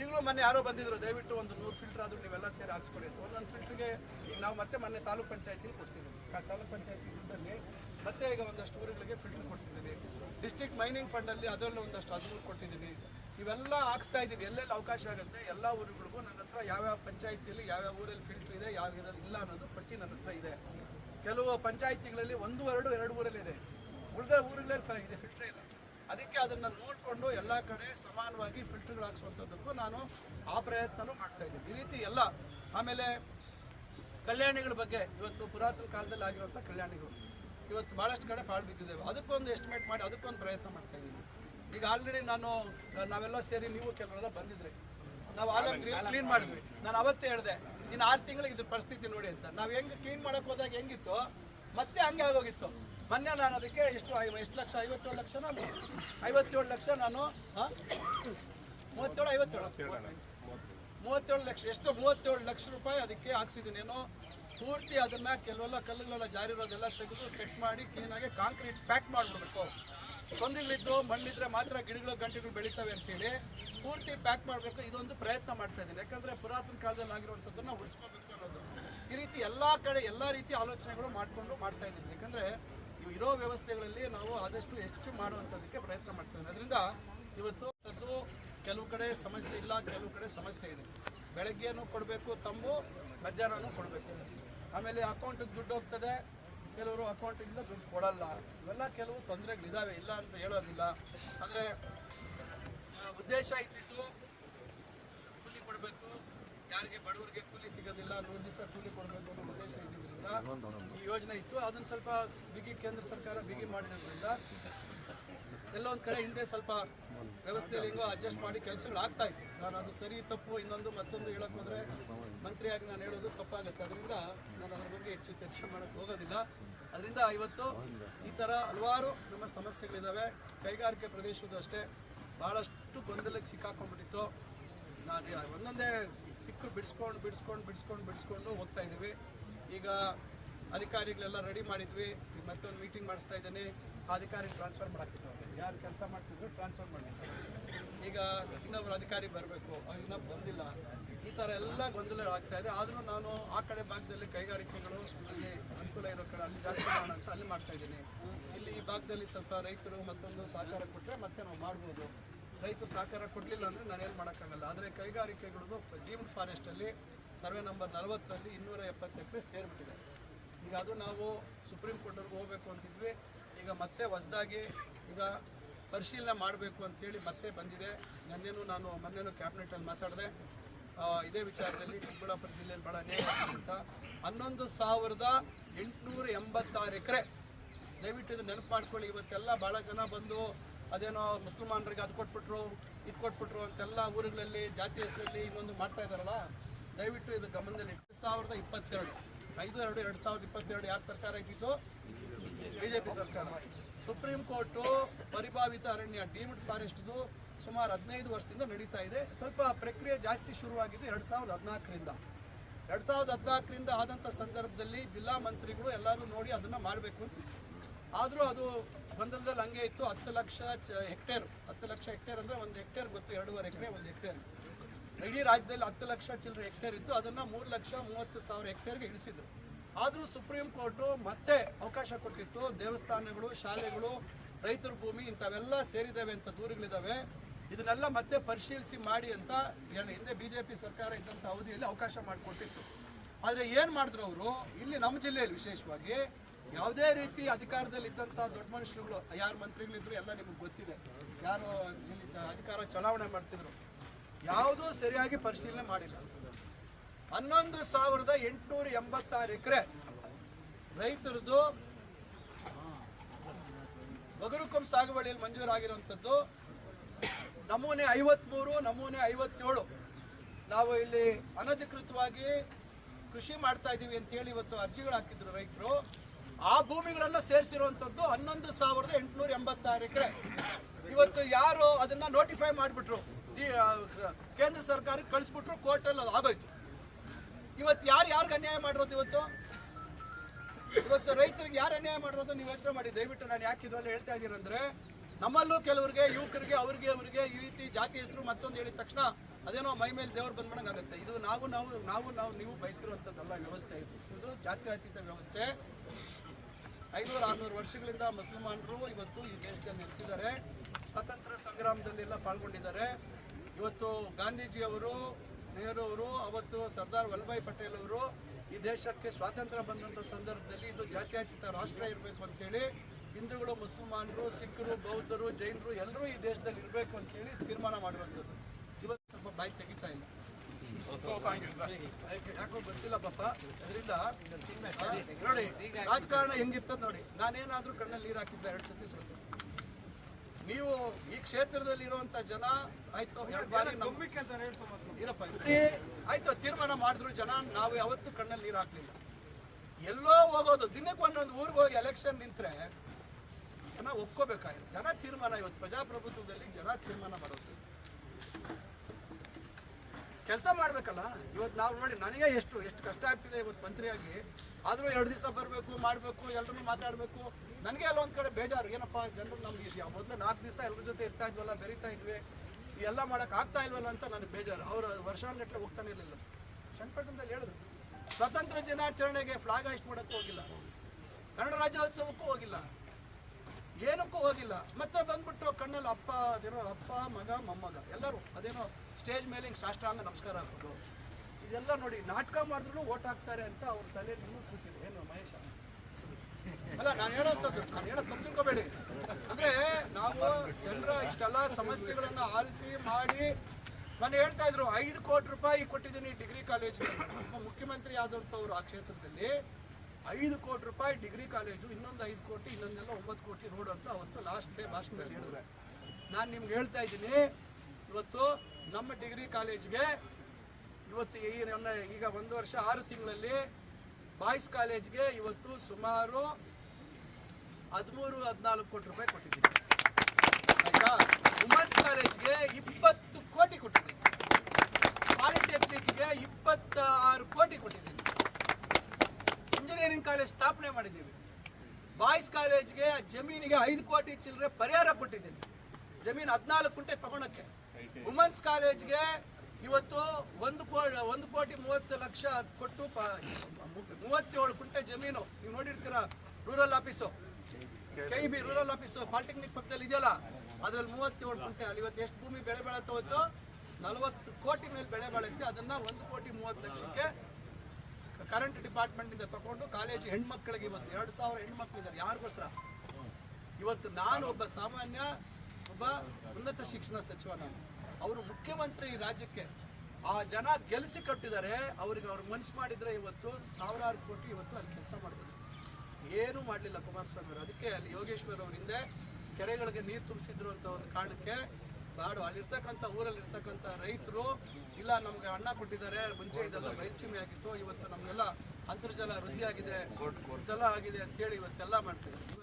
ಈಗಲೂ ಮೊನ್ನೆ ಯಾರೋ ಬಂದಿದ್ರು, ದಯವಿಟ್ಟು ಒಂದು ನೂರು ಫಿಲ್ಟರ್ ಆದರೂ ನೀವೆಲ್ಲ ಸೇರಿ ಹಾಕ್ಸ್ಕೊಡಿ ಅಂತ. ಒಂದೊಂದು ಫಿಲ್ಟ್ರಿಗೆ ಈಗ ನಾವು ಮತ್ತೆ ಮೊನ್ನೆ ತಾಲೂಕು ಪಂಚಾಯತಿಗೆ ಕೊಡ್ತೀವಿ ಆ ತಾಲೂಕ್ ಪಂಚಾಯತಿ ದುಡ್ಡಲ್ಲಿ ಮತ್ತೆ ಈಗ ಒಂದಷ್ಟು ಊರುಗಳಿಗೆ ಫಿಲ್ಟರ್ ಕೊಡಿಸಿದ್ದೀವಿ ಡಿಸ್ಟಿಕ್ ಮೈನಿಂಗ್ ಫಂಡಲ್ಲಿ ಅದರಲ್ಲೂ ಒಂದಷ್ಟು ಹದಿಮೂರು ಕೊಟ್ಟಿದ್ದೀನಿ. ಇವೆಲ್ಲ ಹಾಕ್ಸ್ತಾ ಇದ್ದೀನಿ. ಎಲ್ಲೆಲ್ಲಿ ಅವಕಾಶ ಆಗುತ್ತೆ ಎಲ್ಲ ಊರುಗಳಿಗೂ ನನ್ನ ಹತ್ರ ಯಾವ್ಯಾವ ಪಂಚಾಯತಿಯಲ್ಲಿ ಯಾವ್ಯಾವ ಊರಲ್ಲಿ ಫಿಲ್ಟರ್ ಇದೆ, ಯಾವ ಇಲ್ಲ ಅನ್ನೋದು ಪಟ್ಟಿ ನನ್ನ ಹತ್ರ ಇದೆ. ಕೆಲವು ಪಂಚಾಯಿತಿಗಳಲ್ಲಿ ಒಂದು ಎರಡು ಎರಡು ಊರಲ್ಲಿ ಇದೆ. ಉಳಿದ ಊರುಗಳಲ್ಲಿ ಇದೆ ಫಿಲ್ಟರ್ ಇಲ್ಲ. ಅದಕ್ಕೆ ಅದನ್ನು ನೋಡಿಕೊಂಡು ಎಲ್ಲ ಕಡೆ ಸಮಾನವಾಗಿ ಫಿಲ್ಟರ್ಗಳು ಹಾಕ್ಸುವಂಥದ್ದಕ್ಕೂ ನಾನು ಆ ಪ್ರಯತ್ನನೂ ಮಾಡ್ತಾ ಇದ್ದೀನಿ. ಈ ರೀತಿ ಎಲ್ಲ. ಆಮೇಲೆ ಕಲ್ಯಾಣಿಗಳ ಬಗ್ಗೆ ಇವತ್ತು ಪುರಾತನ ಕಾಲದಲ್ಲಿ ಆಗಿರುವಂಥ ಕಲ್ಯಾಣಿಗಳು. ಇವತ್ತು ಭಾಳಷ್ಟು ಕಡೆ ಪಾಳು ಬಿದ್ದಿದ್ದೇವೆ. ಅದಕ್ಕೊಂದು ಎಸ್ಟಿಮೇಟ್ ಮಾಡಿ ಅದಕ್ಕೊಂದು ಪ್ರಯತ್ನ ಮಾಡ್ತಾ ಇದ್ದೀನಿ. ಈಗ ಆಲ್ರೆಡಿ ನಾನು ನಾವೆಲ್ಲ ಸೇರಿ ನೀವು ಕೆಲವರೆಲ್ಲ ಬಂದಿದ್ರಿ. ನಾವು ಆಲ್ರೆಡಿ ಕ್ಲೀನ್ ಮಾಡಿದ್ವಿ. ನಾನು ಅವತ್ತೇ ಹೇಳಿದೆ ಇನ್ನು ಆರು ತಿಂಗಳಿಗೆ ಇದ್ರ ಪರಿಸ್ಥಿತಿ ನೋಡಿ ಅಂತ. ನಾವು ಹೆಂಗೆ ಕ್ಲೀನ್ ಮಾಡೋಕೆ ಹೋದಾಗ ಹೆಂಗಿತ್ತು ಮತ್ತೆ ಹಂಗೆ ಆಗೋಗಿತ್ತು. ಮೊನ್ನೆ ನಾನು ಅದಕ್ಕೆ ಎಷ್ಟು ಎಷ್ಟು ಲಕ್ಷ ಐವತ್ತೇಳು ಲಕ್ಷ ನಾನು ಐವತ್ತೇಳು ಲಕ್ಷ ನಾನು ಹಾಂ? ಮೂವತ್ತೇಳು ಐವತ್ತೇಳು. ಮೂವತ್ತೇಳು ಲಕ್ಷ, ಎಷ್ಟು ಮೂವತ್ತೇಳು ಲಕ್ಷ ರೂಪಾಯಿ ಅದಕ್ಕೆ ಹಾಕ್ಸಿದ್ದೀನೇನು ಪೂರ್ತಿ ಅದನ್ನ ಕೆಲವೆಲ್ಲ ಕಲ್ಲುಗಳೆಲ್ಲ ಜಾರಿ ಇರೋದೆಲ್ಲ ತೆಗೆದು ಸೆಟ್ ಮಾಡಿ ಕ್ಲೀನಾಗಿ ಕಾಂಕ್ರೀಟ್ ಪ್ಯಾಕ್ ಮಾಡಿಬಿಡ್ಬೇಕು. ತೊಂದರೆಗಳಿದ್ದು ಮಣ್ಣಿದ್ರೆ ಮಾತ್ರ ಗಿಡಗಳು, ಗಂಟೆಗಳು ಬೆಳೀತಾವೆ ಅಂತೇಳಿ ಪೂರ್ತಿ ಪ್ಯಾಕ್ ಮಾಡಬೇಕು. ಇದೊಂದು ಪ್ರಯತ್ನ ಮಾಡ್ತಾ ಇದ್ದೀನಿ. ಯಾಕಂದ್ರೆ ಪುರಾತನ ಕಾಲದಲ್ಲಿ ಆಗಿರುವಂಥದ್ದನ್ನ ಉಳಿಸ್ಕೋಬೇಕು ಅನ್ನೋದು. ಈ ರೀತಿ ಎಲ್ಲ ಕಡೆ ಎಲ್ಲ ರೀತಿ ಆಲೋಚನೆಗಳು ಮಾಡಿಕೊಂಡು ಮಾಡ್ತಾ ಇದ್ದೀನಿ. ಯಾಕಂದ್ರೆ ಇರೋ ವ್ಯವಸ್ಥೆಗಳಲ್ಲಿ ನಾವು ಆದಷ್ಟು ಹೆಚ್ಚು ಮಾಡುವಂಥದ್ದಕ್ಕೆ ಪ್ರಯತ್ನ ಮಾಡ್ತಾ ಇದ್ದೀನಿ. ಅದರಿಂದ ಇವತ್ತು ಕೆಲವು ಕಡೆ ಸಮಸ್ಯೆ ಇಲ್ಲ, ಕೆಲವು ಕಡೆ ಸಮಸ್ಯೆ ಇದೆ. ಬೆಳಗ್ಗೆನೂ ಕೊಡಬೇಕು, ತಂಬು, ಮಧ್ಯಾಹ್ನನೂ ಕೊಡಬೇಕು. ಆಮೇಲೆ ಅಕೌಂಟಿಗೆ ದುಡ್ಡು ಹೋಗ್ತದೆ, ಕೆಲವರು ಅಕೌಂಟಿಂದ ದುಡ್ಡು ಕೊಡಲ್ಲ. ಇವೆಲ್ಲ ಕೆಲವು ತೊಂದರೆಗಳಿದ್ದಾವೆ ಇಲ್ಲ ಅಂತ ಹೇಳೋದಿಲ್ಲ. ಆದರೆ ಉದ್ದೇಶ ಇದ್ದಿದ್ದು ಕೂಲಿ ಕೊಡಬೇಕು. ಯಾರಿಗೆ ಬಡವರಿಗೆ ಕೂಲಿ ಸಿಗೋದಿಲ್ಲ, ನೂರು ದಿವಸ ಕೂಲಿ ಕೊಡಬೇಕು ಅನ್ನೋ ಉದ್ದೇಶ ಇದ್ದಿದ್ದರಿಂದ ಈ ಯೋಜನೆ ಇತ್ತು. ಅದನ್ನು ಸ್ವಲ್ಪ ಬಿಗಿ ಕೇಂದ್ರ ಸರ್ಕಾರ ಬಿಗಿ ಮಾಡಿರೋದ್ರಿಂದ ಎಲ್ಲೊಂದು ಕಡೆ ಹಿಂದೆ ಸ್ವಲ್ಪ ವ್ಯವಸ್ಥೆಯಲ್ಲಿ ಹೆಂಗೋ ಅಡ್ಜಸ್ಟ್ ಮಾಡಿ ಕೆಲಸಗಳು ಆಗ್ತಾ ಇತ್ತು. ನಾನು ಅದು ಸರಿ, ತಪ್ಪು, ಇನ್ನೊಂದು ಮತ್ತೊಂದು ಹೇಳಕ್ ಹೋದ್ರೆ ಮಂತ್ರಿಯಾಗಿ ನಾನು ಹೇಳೋದು ತಪ್ಪಾಗುತ್ತೆ. ಅದರಿಂದ ನಾನು ಅದ್ರ ಬಗ್ಗೆ ಹೆಚ್ಚು ಚರ್ಚೆ ಮಾಡಕ್ಕೆ ಹೋಗೋದಿಲ್ಲ. ಅದರಿಂದ ಇವತ್ತು ಈ ಥರ ಹಲವಾರು ನಮ್ಮ ಸಮಸ್ಯೆಗಳಿದ್ದಾವೆ ಕೈಗಾರಿಕೆ ಪ್ರದೇಶದ್ದು ಅಷ್ಟೇ. ಭಾಳಷ್ಟು ಗೊಂದಲಕ್ಕೆ ಸಿಕ್ಕಾಕೊಂಡ್ಬಿಟ್ಟಿತ್ತು. ನಾನು ಒಂದೊಂದೇ ಸಿಕ್ಕು ಬಿಡಿಸ್ಕೊಂಡು ಬಿಡಿಸ್ಕೊಂಡು ಬಿಡಿಸ್ಕೊಂಡು ಬಿಡಿಸ್ಕೊಂಡು ಹೋಗ್ತಾ ಇದ್ದೀವಿ. ಈಗ ಅಧಿಕಾರಿಗಳೆಲ್ಲ ರೆಡಿ ಮಾಡಿದ್ವಿ. ಮತ್ತೊಂದು ಮೀಟಿಂಗ್ ಮಾಡಿಸ್ತಾ ಇದ್ದೀನಿ. ಅಧಿಕಾರಿ ಟ್ರಾನ್ಸ್ಫರ್ ಮಾಡಾಕಿತ್ತು ಯಾರು ಕೆಲಸ ಮಾಡ್ತಿದ್ರು ಟ್ರಾನ್ಸ್ಫರ್ ಮಾಡಿರ್ತಾರೆ ಈಗ ಇನ್ನೊಬ್ರು ಅಧಿಕಾರಿ ಬರಬೇಕು ಇನ್ನೊಬ್ಬ ಬಂದಿಲ್ಲ, ಈ ಥರ ಎಲ್ಲ ಗೊಂದಲ ಆಗ್ತಾ ಇದೆ. ಆದರೂ ನಾನು ಆ ಕಡೆ ಭಾಗದಲ್ಲಿ ಕೈಗಾರಿಕೆಗಳು ಅಲ್ಲಿ ಅನುಕೂಲ ಇರೋ ಕಡೆ ಅಲ್ಲಿ ಜಾಸ್ತಿ ಮಾಡೋಣ ಅಂತ ಅಲ್ಲಿ ಮಾಡ್ತಾ ಇದ್ದೀನಿ. ಇಲ್ಲಿ ಈ ಭಾಗದಲ್ಲಿ ಸ್ವಲ್ಪ ರೈತರು ಮತ್ತೊಂದು ಸಹಕಾರ ಕೊಟ್ಟರೆ ಮತ್ತೆ ನಾವು ಮಾಡ್ಬೋದು. ರೈತರು ಸಹಕಾರ ಕೊಡಲಿಲ್ಲ ಅಂದರೆ ನಾನೇನು ಮಾಡೋಕ್ಕಾಗಲ್ಲ. ಆದರೆ ಕೈಗಾರಿಕೆಗಳದ್ದು ಡೀಮ್ಡ್ ಫಾರೆಸ್ಟಲ್ಲಿ ಸರ್ವೆ ನಂಬರ್ ನಲವತ್ತರಲ್ಲಿ ಇನ್ನೂರ ಎಪ್ಪತ್ತು ಸೇರಿಬಿಟ್ಟಿದೆ. ಈಗ ಅದು ನಾವು ಸುಪ್ರೀಂ ಕೋರ್ಟ್ವರೆಗೂ ಹೋಗಬೇಕು ಅಂತಿದ್ವಿ. ಈಗ ಮತ್ತೆ ಹೊಸದಾಗಿ ಈಗ ಪರಿಶೀಲನೆ ಮಾಡಬೇಕು ಅಂತೇಳಿ ಮತ್ತೆ ಬಂದಿದೆ. ನನ್ನೇನು ನಾನು, ಮೊನ್ನೆನೂ ಕ್ಯಾಬಿನೆಟಲ್ಲಿ ಮಾತಾಡಿದೆ. ಇದೇ ವಿಚಾರದಲ್ಲಿ ಚಿಕ್ಕಬಳ್ಳಾಪುರ ಜಿಲ್ಲೆಯಲ್ಲಿ ಭಾಳ ಅಂತ. ಹನ್ನೊಂದು ಸಾವಿರದ ಎಂಟುನೂರ ಎಂಬತ್ತಾರು ಎಕರೆ ದಯವಿಟ್ಟು ಇದು ನೆನಪು ಮಾಡ್ಕೊಳ್ಳಿ, ಇವತ್ತೆಲ್ಲ ಭಾಳ ಜನ ಬಂದು ಅದೇನೋ ಮುಸಲ್ಮಾನರಿಗೆ ಅದು ಕೊಟ್ಬಿಟ್ರು, ಇದು ಕೊಟ್ಬಿಟ್ರು ಅಂತೆಲ್ಲ ಊರುಗಳಲ್ಲಿ, ಜಾತಿ ಹೆಸರಲ್ಲಿ ಇನ್ನೊಂದು ಮಾಡ್ತಾ ಇದ್ದಾರಲ್ಲ, ದಯವಿಟ್ಟು ಇದು ಗಮನದಲ್ಲಿ ಎರಡು ಸಾವಿರದ ಇಪ್ಪತ್ತೆರಡು, ಐದು, ಎರಡು ಎರಡು ಸಾವಿರದ ಇಪ್ಪತ್ತೆರಡು ಯಾರು ಸರ್ಕಾರ ಇದ್ದಿದ್ದು ಬಿಜೆಪಿ ಸರ್ಕಾರ. ಸುಪ್ರೀಂ ಕೋರ್ಟು ಪರಿಭಾವಿತ ಅರಣ್ಯ, ಡೀಮ್ಡ್ ಫಾರೆಸ್ಟ್ದು ಸುಮಾರು ಹದಿನೈದು ವರ್ಷದಿಂದ ನಡೀತಾ ಇದೆ. ಸ್ವಲ್ಪ ಪ್ರಕ್ರಿಯೆ ಜಾಸ್ತಿ ಶುರುವಾಗಿದ್ದು ಎರಡು ಸಾವಿರದ ಹದಿನಾಲ್ಕರಿಂದ. ಎರಡು ಸಾವಿರದ ಹದಿನಾಲ್ಕರಿಂದ ಆದಂಥ ಸಂದರ್ಭದಲ್ಲಿ ಜಿಲ್ಲಾ ಮಂತ್ರಿಗಳು ಎಲ್ಲರೂ ನೋಡಿ ಅದನ್ನು ಮಾಡಬೇಕು ಅಂತ. ಆದರೂ ಅದು ಗೊಂದಲದಲ್ಲಿ ಹಂಗೆ ಇತ್ತು. ಹತ್ತು ಲಕ್ಷ ಹೆಕ್ಟೇರ್, ಹತ್ತು ಲಕ್ಷ ಹೆಕ್ಟೇರ್ ಅಂದರೆ ಒಂದು ಹೆಕ್ಟೇರ್ ಗೊತ್ತು, ಎರಡೂವರೆ ಎಕರೆ, ಒಂದು ಹೆಕ್ಟೇರ್. ಇಡೀ ರಾಜ್ಯದಲ್ಲಿ ಹತ್ತು ಲಕ್ಷ ಚಿಲ್ಲರೆ ಹೆಕ್ಟೇರ್ ಇತ್ತು. ಅದನ್ನು ಮೂರು ಲಕ್ಷ ಮೂವತ್ತು ಸಾವಿರ ಹೆಕ್ಟೇರ್ಗೆ ಇಳಿಸಿದ್ರು. ಆದರೂ ಸುಪ್ರೀಂ ಕೋರ್ಟು ಮತ್ತೆ ಅವಕಾಶ ಕೊಟ್ಟಿತ್ತು. ದೇವಸ್ಥಾನಗಳು, ಶಾಲೆಗಳು, ರೈತರ ಭೂಮಿ ಇಂಥವೆಲ್ಲ ಸೇರಿದ್ದಾವೆ ಅಂತ ದೂರುಗಳಿದ್ದಾವೆ. ಇದನ್ನೆಲ್ಲ ಮತ್ತೆ ಪರಿಶೀಲಿಸಿ ಮಾಡಿ ಅಂತ ಹಿಂದೆ ಬಿ ಜೆ ಪಿ ಸರ್ಕಾರ ಇದ್ದಂಥ ಅವಧಿಯಲ್ಲಿ ಅವಕಾಶ ಮಾಡಿಕೊಟ್ಟಿತ್ತು. ಆದರೆ ಏನು ಮಾಡಿದ್ರು ಅವರು? ಇಲ್ಲಿ ನಮ್ಮ ಜಿಲ್ಲೆಯಲ್ಲಿ ವಿಶೇಷವಾಗಿ ಯಾವುದೇ ರೀತಿ ಅಧಿಕಾರದಲ್ಲಿ ಇದ್ದಂಥ ದೊಡ್ಡ ಮನುಷ್ಯರುಗಳು, ಯಾರು ಮಂತ್ರಿಗಳಿದ್ರು ಎಲ್ಲ ನಿಮಗೆ ಗೊತ್ತಿದೆ. ಯಾರು ಇಲ್ಲಿ ಅಧಿಕಾರ ಚಲಾವಣೆ ಮಾಡ್ತಿದ್ರು. ಯಾವುದೂ ಸರಿಯಾಗಿ ಪರಿಶೀಲನೆ ಮಾಡಿಲ್ಲ. ಹನ್ನೊಂದು ಸಾವಿರದ ಎಂಟುನೂರ ಎಂಬತ್ತಾರು ಎಕರೆ ರೈತರದು ಬಗರುಕಂ ಸಾಗುವಳಿಯಲ್ಲಿ ಮಂಜೂರಾಗಿರುವಂಥದ್ದು. ನಮೂನೆ ಐವತ್ಮೂರು, ನಮೂನೆ ಐವತ್ತೇಳು. ನಾವು ಇಲ್ಲಿ ಅನಧಿಕೃತವಾಗಿ ಕೃಷಿ ಮಾಡ್ತಾ ಇದ್ದೀವಿ ಅಂತೇಳಿ ಇವತ್ತು ಅರ್ಜಿಗಳು ಹಾಕಿದ್ರು ರೈತರು. ಆ ಭೂಮಿಗಳನ್ನು ಸೇರಿಸಿರುವಂಥದ್ದು ಹನ್ನೊಂದು ಸಾವಿರದ ಎಂಟುನೂರ ಎಂಬತ್ತಾರು ಎಕರೆ. ಇವತ್ತು ಯಾರು ಅದನ್ನ ನೋಟಿಫೈ ಮಾಡಿಬಿಟ್ರು. ಕೇಂದ್ರ ಸರ್ಕಾರಕ್ಕೆ ಕಳಿಸ್ಬಿಟ್ರು ಕೋರ್ಟಲ್ಲಿ ಅದು ಆಗೋಯ್ತು. ಇವತ್ತು ಯಾರು ಯಾರಿಗೆ ಅನ್ಯಾಯ ಮಾಡಿರೋದು ಇವತ್ತು? ಇವತ್ತು ರೈತರಿಗೆ ಯಾರು ಅನ್ಯಾಯ ಮಾಡಿರೋದು ನೀವು ಯೋಚನೆ ಮಾಡಿ. ದಯವಿಟ್ಟು ನಾನು ಯಾಕೆ ಇದ್ರಲ್ಲಿ ಹೇಳ್ತಾ ಇದ್ದೀನಿ ಅಂದ್ರೆ, ನಮ್ಮಲ್ಲೂ ಕೆಲವರಿಗೆ, ಯುವಕರಿಗೆ, ಅವ್ರಿಗೆ, ಅವರಿಗೆ ಈ ರೀತಿ ಜಾತಿ ಹೆಸರು ಮತ್ತೊಂದು ಹೇಳಿದ ತಕ್ಷಣ ಅದೇನೋ ಮೈ ಮೇಲೆ ದೇವ್ರು ಬಂದ್ಬಿಡಂಗೆ ಆಗುತ್ತೆ ಇದು ನಾವು ನಾವು ನಾವು ನಾವು, ನೀವು ಬಯಸಿರುವಂಥದ್ದಲ್ಲ ವ್ಯವಸ್ಥೆ ಇದು. ಇದು ಜಾತ್ಯತೀತ ವ್ಯವಸ್ಥೆ. ಐನೂರು ಆರ್ನೂರು ವರ್ಷಗಳಿಂದ ಮುಸಲ್ಮಾನರು ಇವತ್ತು ಈ ದೇಶದಲ್ಲಿ ನೆಲೆಸಿದ್ದಾರೆ. ಸ್ವಾತಂತ್ರ್ಯ ಸಂಗ್ರಾಮದಲ್ಲೆಲ್ಲ ಪಾಲ್ಗೊಂಡಿದ್ದಾರೆ. ಇವತ್ತು ಗಾಂಧೀಜಿಯವರು ನೆಹರು ಅವರು ಅವತ್ತು ಸರ್ದಾರ್ ವಲ್ಲಭಾಯ್ ಪಟೇಲ್ ಅವರು ಈ ದೇಶಕ್ಕೆ ಸ್ವಾತಂತ್ರ್ಯ ಬಂದಂಥ ಸಂದರ್ಭದಲ್ಲಿ ಇದು ಜಾತ್ಯತೀತ ರಾಷ್ಟ್ರ ಇರಬೇಕು ಅಂತೇಳಿ ಹಿಂದೂಗಳು ಮುಸಲ್ಮಾನರು ಸಿಖ್ರು ಬೌದ್ಧರು ಜೈನರು ಎಲ್ಲರೂ ಈ ದೇಶದಲ್ಲಿ ಇರಬೇಕು ಅಂತೇಳಿ ತೀರ್ಮಾನ ಮಾಡಿರುವಂಥದ್ದು ಇವತ್ತು ಸ್ವಲ್ಪ ಬಾಯಿ ತೆಗಿತಾ ಇಲ್ಲ. ಯಾಕೆ- ಗೊತ್ತಿಲ್ಲ ಪಾಪ. ಅದರಿಂದ ನೋಡಿ ರಾಜಕಾರಣ ಹೆಂಗಿರ್ತದ ನೋಡಿ. ನಾನೇನಾದರೂ ಕಣ್ಣಲ್ಲಿ ನೀರು ಹಾಕಿದ್ದೆ ಎರಡು ಸತಿ ಸೋತು. ನೀವು ಈ ಕ್ಷೇತ್ರದಲ್ಲಿ ಇರುವಂತ ಜನ ಆಯ್ತು ಎರಡು ಬಾರಿ ಇರಪ್ಪ. ಆಯ್ತು ತೀರ್ಮಾನ ಮಾಡಿದ್ರು ಜನ ನಾವು ಯಾವತ್ತೂ ಕಣ್ಣಲ್ಲಿ ನೀರು ಹಾಕ್ಲಿಲ್ಲ. ಎಲ್ಲೋ ಹೋಗೋದು ದಿನಕ್ಕೆ ಒಂದೊಂದು ಊರಿಗೆ ಹೋಗಿ ಎಲೆಕ್ಷನ್ ನಿಂತ್ರೆ ಜನ ಒಪ್ಕೋಬೇಕಾಗಿದೆ ಜನ ತೀರ್ಮಾನ ಇವತ್ತು ಪ್ರಜಾಪ್ರಭುತ್ವದಲ್ಲಿ ಜನ ತೀರ್ಮಾನ ಮಾಡೋದು. ಕೆಲಸ ಮಾಡ್ಬೇಕಲ್ಲ? ಇವತ್ತು ನಾವು ನೋಡಿ, ನನಗೆ ಎಷ್ಟು ಎಷ್ಟು ಕಷ್ಟ ಆಗ್ತಿದೆ ಇವತ್ತು ಮಂತ್ರಿಯಾಗಿ. ಆದರೂ ಎರಡು ದಿವಸ ಬರಬೇಕು, ಮಾಡಬೇಕು ಎಲ್ಲರೂ ಮಾತಾಡಬೇಕು. ನನಗೆ ಎಲ್ಲ ಒಂದು ಕಡೆ ಬೇಜಾರು. ಏನಪ್ಪ, ಜನರು ನಮ್ಗೆ ಮೊದಲು ನಾಲ್ಕು ದಿವಸ ಎಲ್ಲರ ಜೊತೆ ಇರ್ತಾ ಇದ್ವಲ್ಲ, ಬೆರೀತಾ ಇದ್ವಿ. ಎಲ್ಲ ಮಾಡೋಕೆ ಆಗ್ತಾ ಇಲ್ವಲ್ಲ ಅಂತ ನನಗೆ ಬೇಜಾರು. ಅವರು ವರ್ಷಾನ್ಗಟ್ಟಲೆ ಹೋಗ್ತಾನೆ ಇರಲಿಲ್ಲ. ಚನ್ನಪಟ್ಟಣದಲ್ಲಿ ಹೇಳಿದ್ರು. ಸ್ವತಂತ್ರ ದಿನಾಚರಣೆಗೆ ಫ್ಲಾಗ್ ಹಾಸ್ಟ್ ಮಾಡೋಕ್ಕೂ ಹೋಗಿಲ್ಲ. ಕನ್ನಡ ರಾಜ್ಯೋತ್ಸವಕ್ಕೂ ಹೋಗಿಲ್ಲ. ಏನಕ್ಕೂ ಹೋಗಿಲ್ಲ. ಮತ್ತೆ ಬಂದ್ಬಿಟ್ಟು ಕಣ್ಣಲ್ಲಿ ಅಪ್ಪ, ಅದೇನೋ ಅಪ್ಪ, ಮಗ, ಮೊಮ್ಮಗ, ಎಲ್ಲರೂ ಅದೇನೋ ಸ್ಟೇಜ್ ಮೇಲೆ ಹಿಂಗೆ ಸಾಷ್ಟಾಂಗ ನಮಸ್ಕಾರ ಹಾಕೋದು ಇದೆಲ್ಲ ನೋಡಿ ನಾಟಕ ಮಾಡಿದ್ರು ಓಟ್ ಹಾಕ್ತಾರೆ ಅಂತ ಅವ್ರ ತಲೆ ಇನ್ನೂ ಕೂತಿದೆ. ಏನು ಮಹೇಶ? ಅಲ್ಲ, ನಾನು ಹೇಳೋಂಥದ್ದು, ನಾನು ಹೇಳೋದು ತಪ್ಪು ತಿಳ್ಕೊಬೇಡಿ. ಅಂದ್ರೆ ನಾವು ಜನರ ಇಷ್ಟೆಲ್ಲ ಸಮಸ್ಯೆಗಳನ್ನ ಆಲಿಸಿ ಮಾಡಿ, ನಾನು ಹೇಳ್ತಾ ಇದ್ರು, ಐದು ಕೋಟಿ ರೂಪಾಯಿ ಕೊಟ್ಟಿದ್ದೀನಿ ಡಿಗ್ರಿ ಕಾಲೇಜು. ನಮ್ಮ ಮುಖ್ಯಮಂತ್ರಿ ಆದಂಥವ್ರು ಆ ಕ್ಷೇತ್ರದಲ್ಲಿ ಐದು ಕೋಟಿ ರೂಪಾಯಿ ಡಿಗ್ರಿ ಕಾಲೇಜು, ಇನ್ನೊಂದು ಐದು ಕೋಟಿ, ಇನ್ನೊಂದೆಲ್ಲ ಒಂಬತ್ತು ಕೋಟಿ ರೋಡ್ ಅಂತ ಅವತ್ತು ಲಾಸ್ಟ್ ಡೇ ಭಾಷಣದಲ್ಲಿ ಹೇಳಿದ್ರೆ. ನಾನು ನಿಮ್ಗೆ ಹೇಳ್ತಾ ಇದ್ದೀನಿ, ಇವತ್ತು ನಮ್ಮ ಡಿಗ್ರಿ ಕಾಲೇಜ್ಗೆ ಇವತ್ತು ಈ ನನ್ನ ಈಗ ಒಂದು ವರ್ಷ ಆರು ತಿಂಗಳಲ್ಲಿ ಬಾಯ್ಸ್ ಕಾಲೇಜ್ಗೆ ಇವತ್ತು ಸುಮಾರು ಹದಿಮೂರು, ಹದಿನಾಲ್ಕು ಕೋಟಿ ರೂಪಾಯಿ ಕೊಟ್ಟಿದ್ದೀನಿ. ಆಯ್ತಾ? ವುಮೆನ್ಸ್ ಕಾಲೇಜ್ಗೆ ಇಪ್ಪತ್ತು ಕೋಟಿ ಕೊಟ್ಟಿದ್ದೀನಿ. ಪಾಲಿಟೆಕ್ನಿಕ್ಗೆ ಇಪ್ಪತ್ತಾರು ಕೋಟಿ ಕೊಟ್ಟಿದ್ದೀನಿ. ಇಂಜಿನಿಯರಿಂಗ್ ಕಾಲೇಜ್ ಸ್ಥಾಪನೆ ಮಾಡಿದ್ದೀವಿ. ಬಾಯ್ಸ್ ಕಾಲೇಜ್ಗೆ ಜಮೀನಿಗೆ ಐದು ಕೋಟಿ ಚಿಲ್ಲರೆ ಪರಿಹಾರ ಕೊಟ್ಟಿದ್ದೀನಿ. ಜಮೀನು ಹದಿನಾಲ್ಕು ಕುಂಟೆ ತಗೊಳಕ್ಕೆ. ವುಮೆನ್ಸ್ ಕಾಲೇಜ್ಗೆ ಇವತ್ತು ಒಂದು ಒಂದು ಕೋಟಿ ಮೂವತ್ತು ಲಕ್ಷ ಕೊಟ್ಟು ಮೂವತ್ತೇಳು ಕುಂಟೆ ಜಮೀನು. ನೀವು ನೋಡಿರ್ತೀರಾ rural office. K B rural office polytechnic ಪಕ್ಕದಲ್ಲಿ ಇದೆಯಲ್ಲ? ಅದ್ರಲ್ಲಿ ಮೂವತ್ತೇಳು ಕುಂಟೆ. ಅಲ್ಲಿ ಇವತ್ತು ಎಷ್ಟು ಭೂಮಿ ಬೆಳೆ ಬೆಳತ್ತೆ ಇವತ್ತು ನಲವತ್ತು ಕೋಟಿ ಮೇಲೆ ಬೆಳೆ ಬೆಳೆಯುತ್ತೆ ಅದನ್ನ ಒಂದು ಕೋಟಿ ಮೂವತ್ತು ಲಕ್ಷಕ್ಕೆ ಕರೆಂಟ್ ಡಿಪಾರ್ಟ್ಮೆಂಟ್ ಇಂದ ತಗೊಂಡು ಕಾಲೇಜು ಹೆಣ್ಮಕ್ಳಿಗೆ ಇವತ್ತು ಎರಡು ಸಾವಿರ ಹೆಣ್ಮಕ್ಳಿದ್ದಾರೆ ಯಾರಿಗೋಸ್ಕರ? ಇವತ್ತು ನಾನು ಒಬ್ಬ ಸಾಮಾನ್ಯ, ಒಬ್ಬ ಉನ್ನತ ಶಿಕ್ಷಣ ಸಚಿವ ನಾನು. ಅವರು ಮುಖ್ಯಮಂತ್ರಿ ಈ ರಾಜ್ಯಕ್ಕೆ ಆ ಜನ ಗೆಲ್ಲಿಸಿ ಕಟ್ಟಿದ್ದಾರೆ, ಅವ್ರಿಗೆ ಅವ್ರು ಮನ್ಸು ಮಾಡಿದರೆ ಇವತ್ತು ಸಾವಿರಾರು ಕೋಟಿ ಇವತ್ತು ಅಲ್ಲಿ ಕೆಲಸ ಮಾಡ್ಬೋದು. ಏನೂ ಮಾಡಲಿಲ್ಲ ಕುಮಾರಸ್ವಾಮಿ ಅವರು. ಅದಕ್ಕೆ ಅಲ್ಲಿ ಯೋಗೇಶ್ವರ್ ಅವ್ರ ಹಿಂದೆ ಕೆರೆಗಳಿಗೆ ನೀರು ತುಂಬಿಸಿದ್ರು ಅಂತ ಒಂದು ಕಾರಣಕ್ಕೆ ಬಾಡು ಅಲ್ಲಿರ್ತಕ್ಕಂಥ ಊರಲ್ಲಿ ಇರ್ತಕ್ಕಂಥ ರೈತರು, ಇಲ್ಲ ನಮಗೆ ಅಣ್ಣ ಕೊಟ್ಟಿದ್ದಾರೆ, ಮುಂಚೆ ಇದೆಲ್ಲ ಬಯಲುಸೀಮೆ ಆಗಿತ್ತು, ಇವತ್ತು ನಮಗೆಲ್ಲ ಅಂತರ್ಜಲ ವೃದ್ಧಿ ಇದೆಲ್ಲ ಆಗಿದೆ ಅಂತ ಹೇಳಿ ಇವತ್ತೆಲ್ಲ ಮಾಡ್ತೀವಿ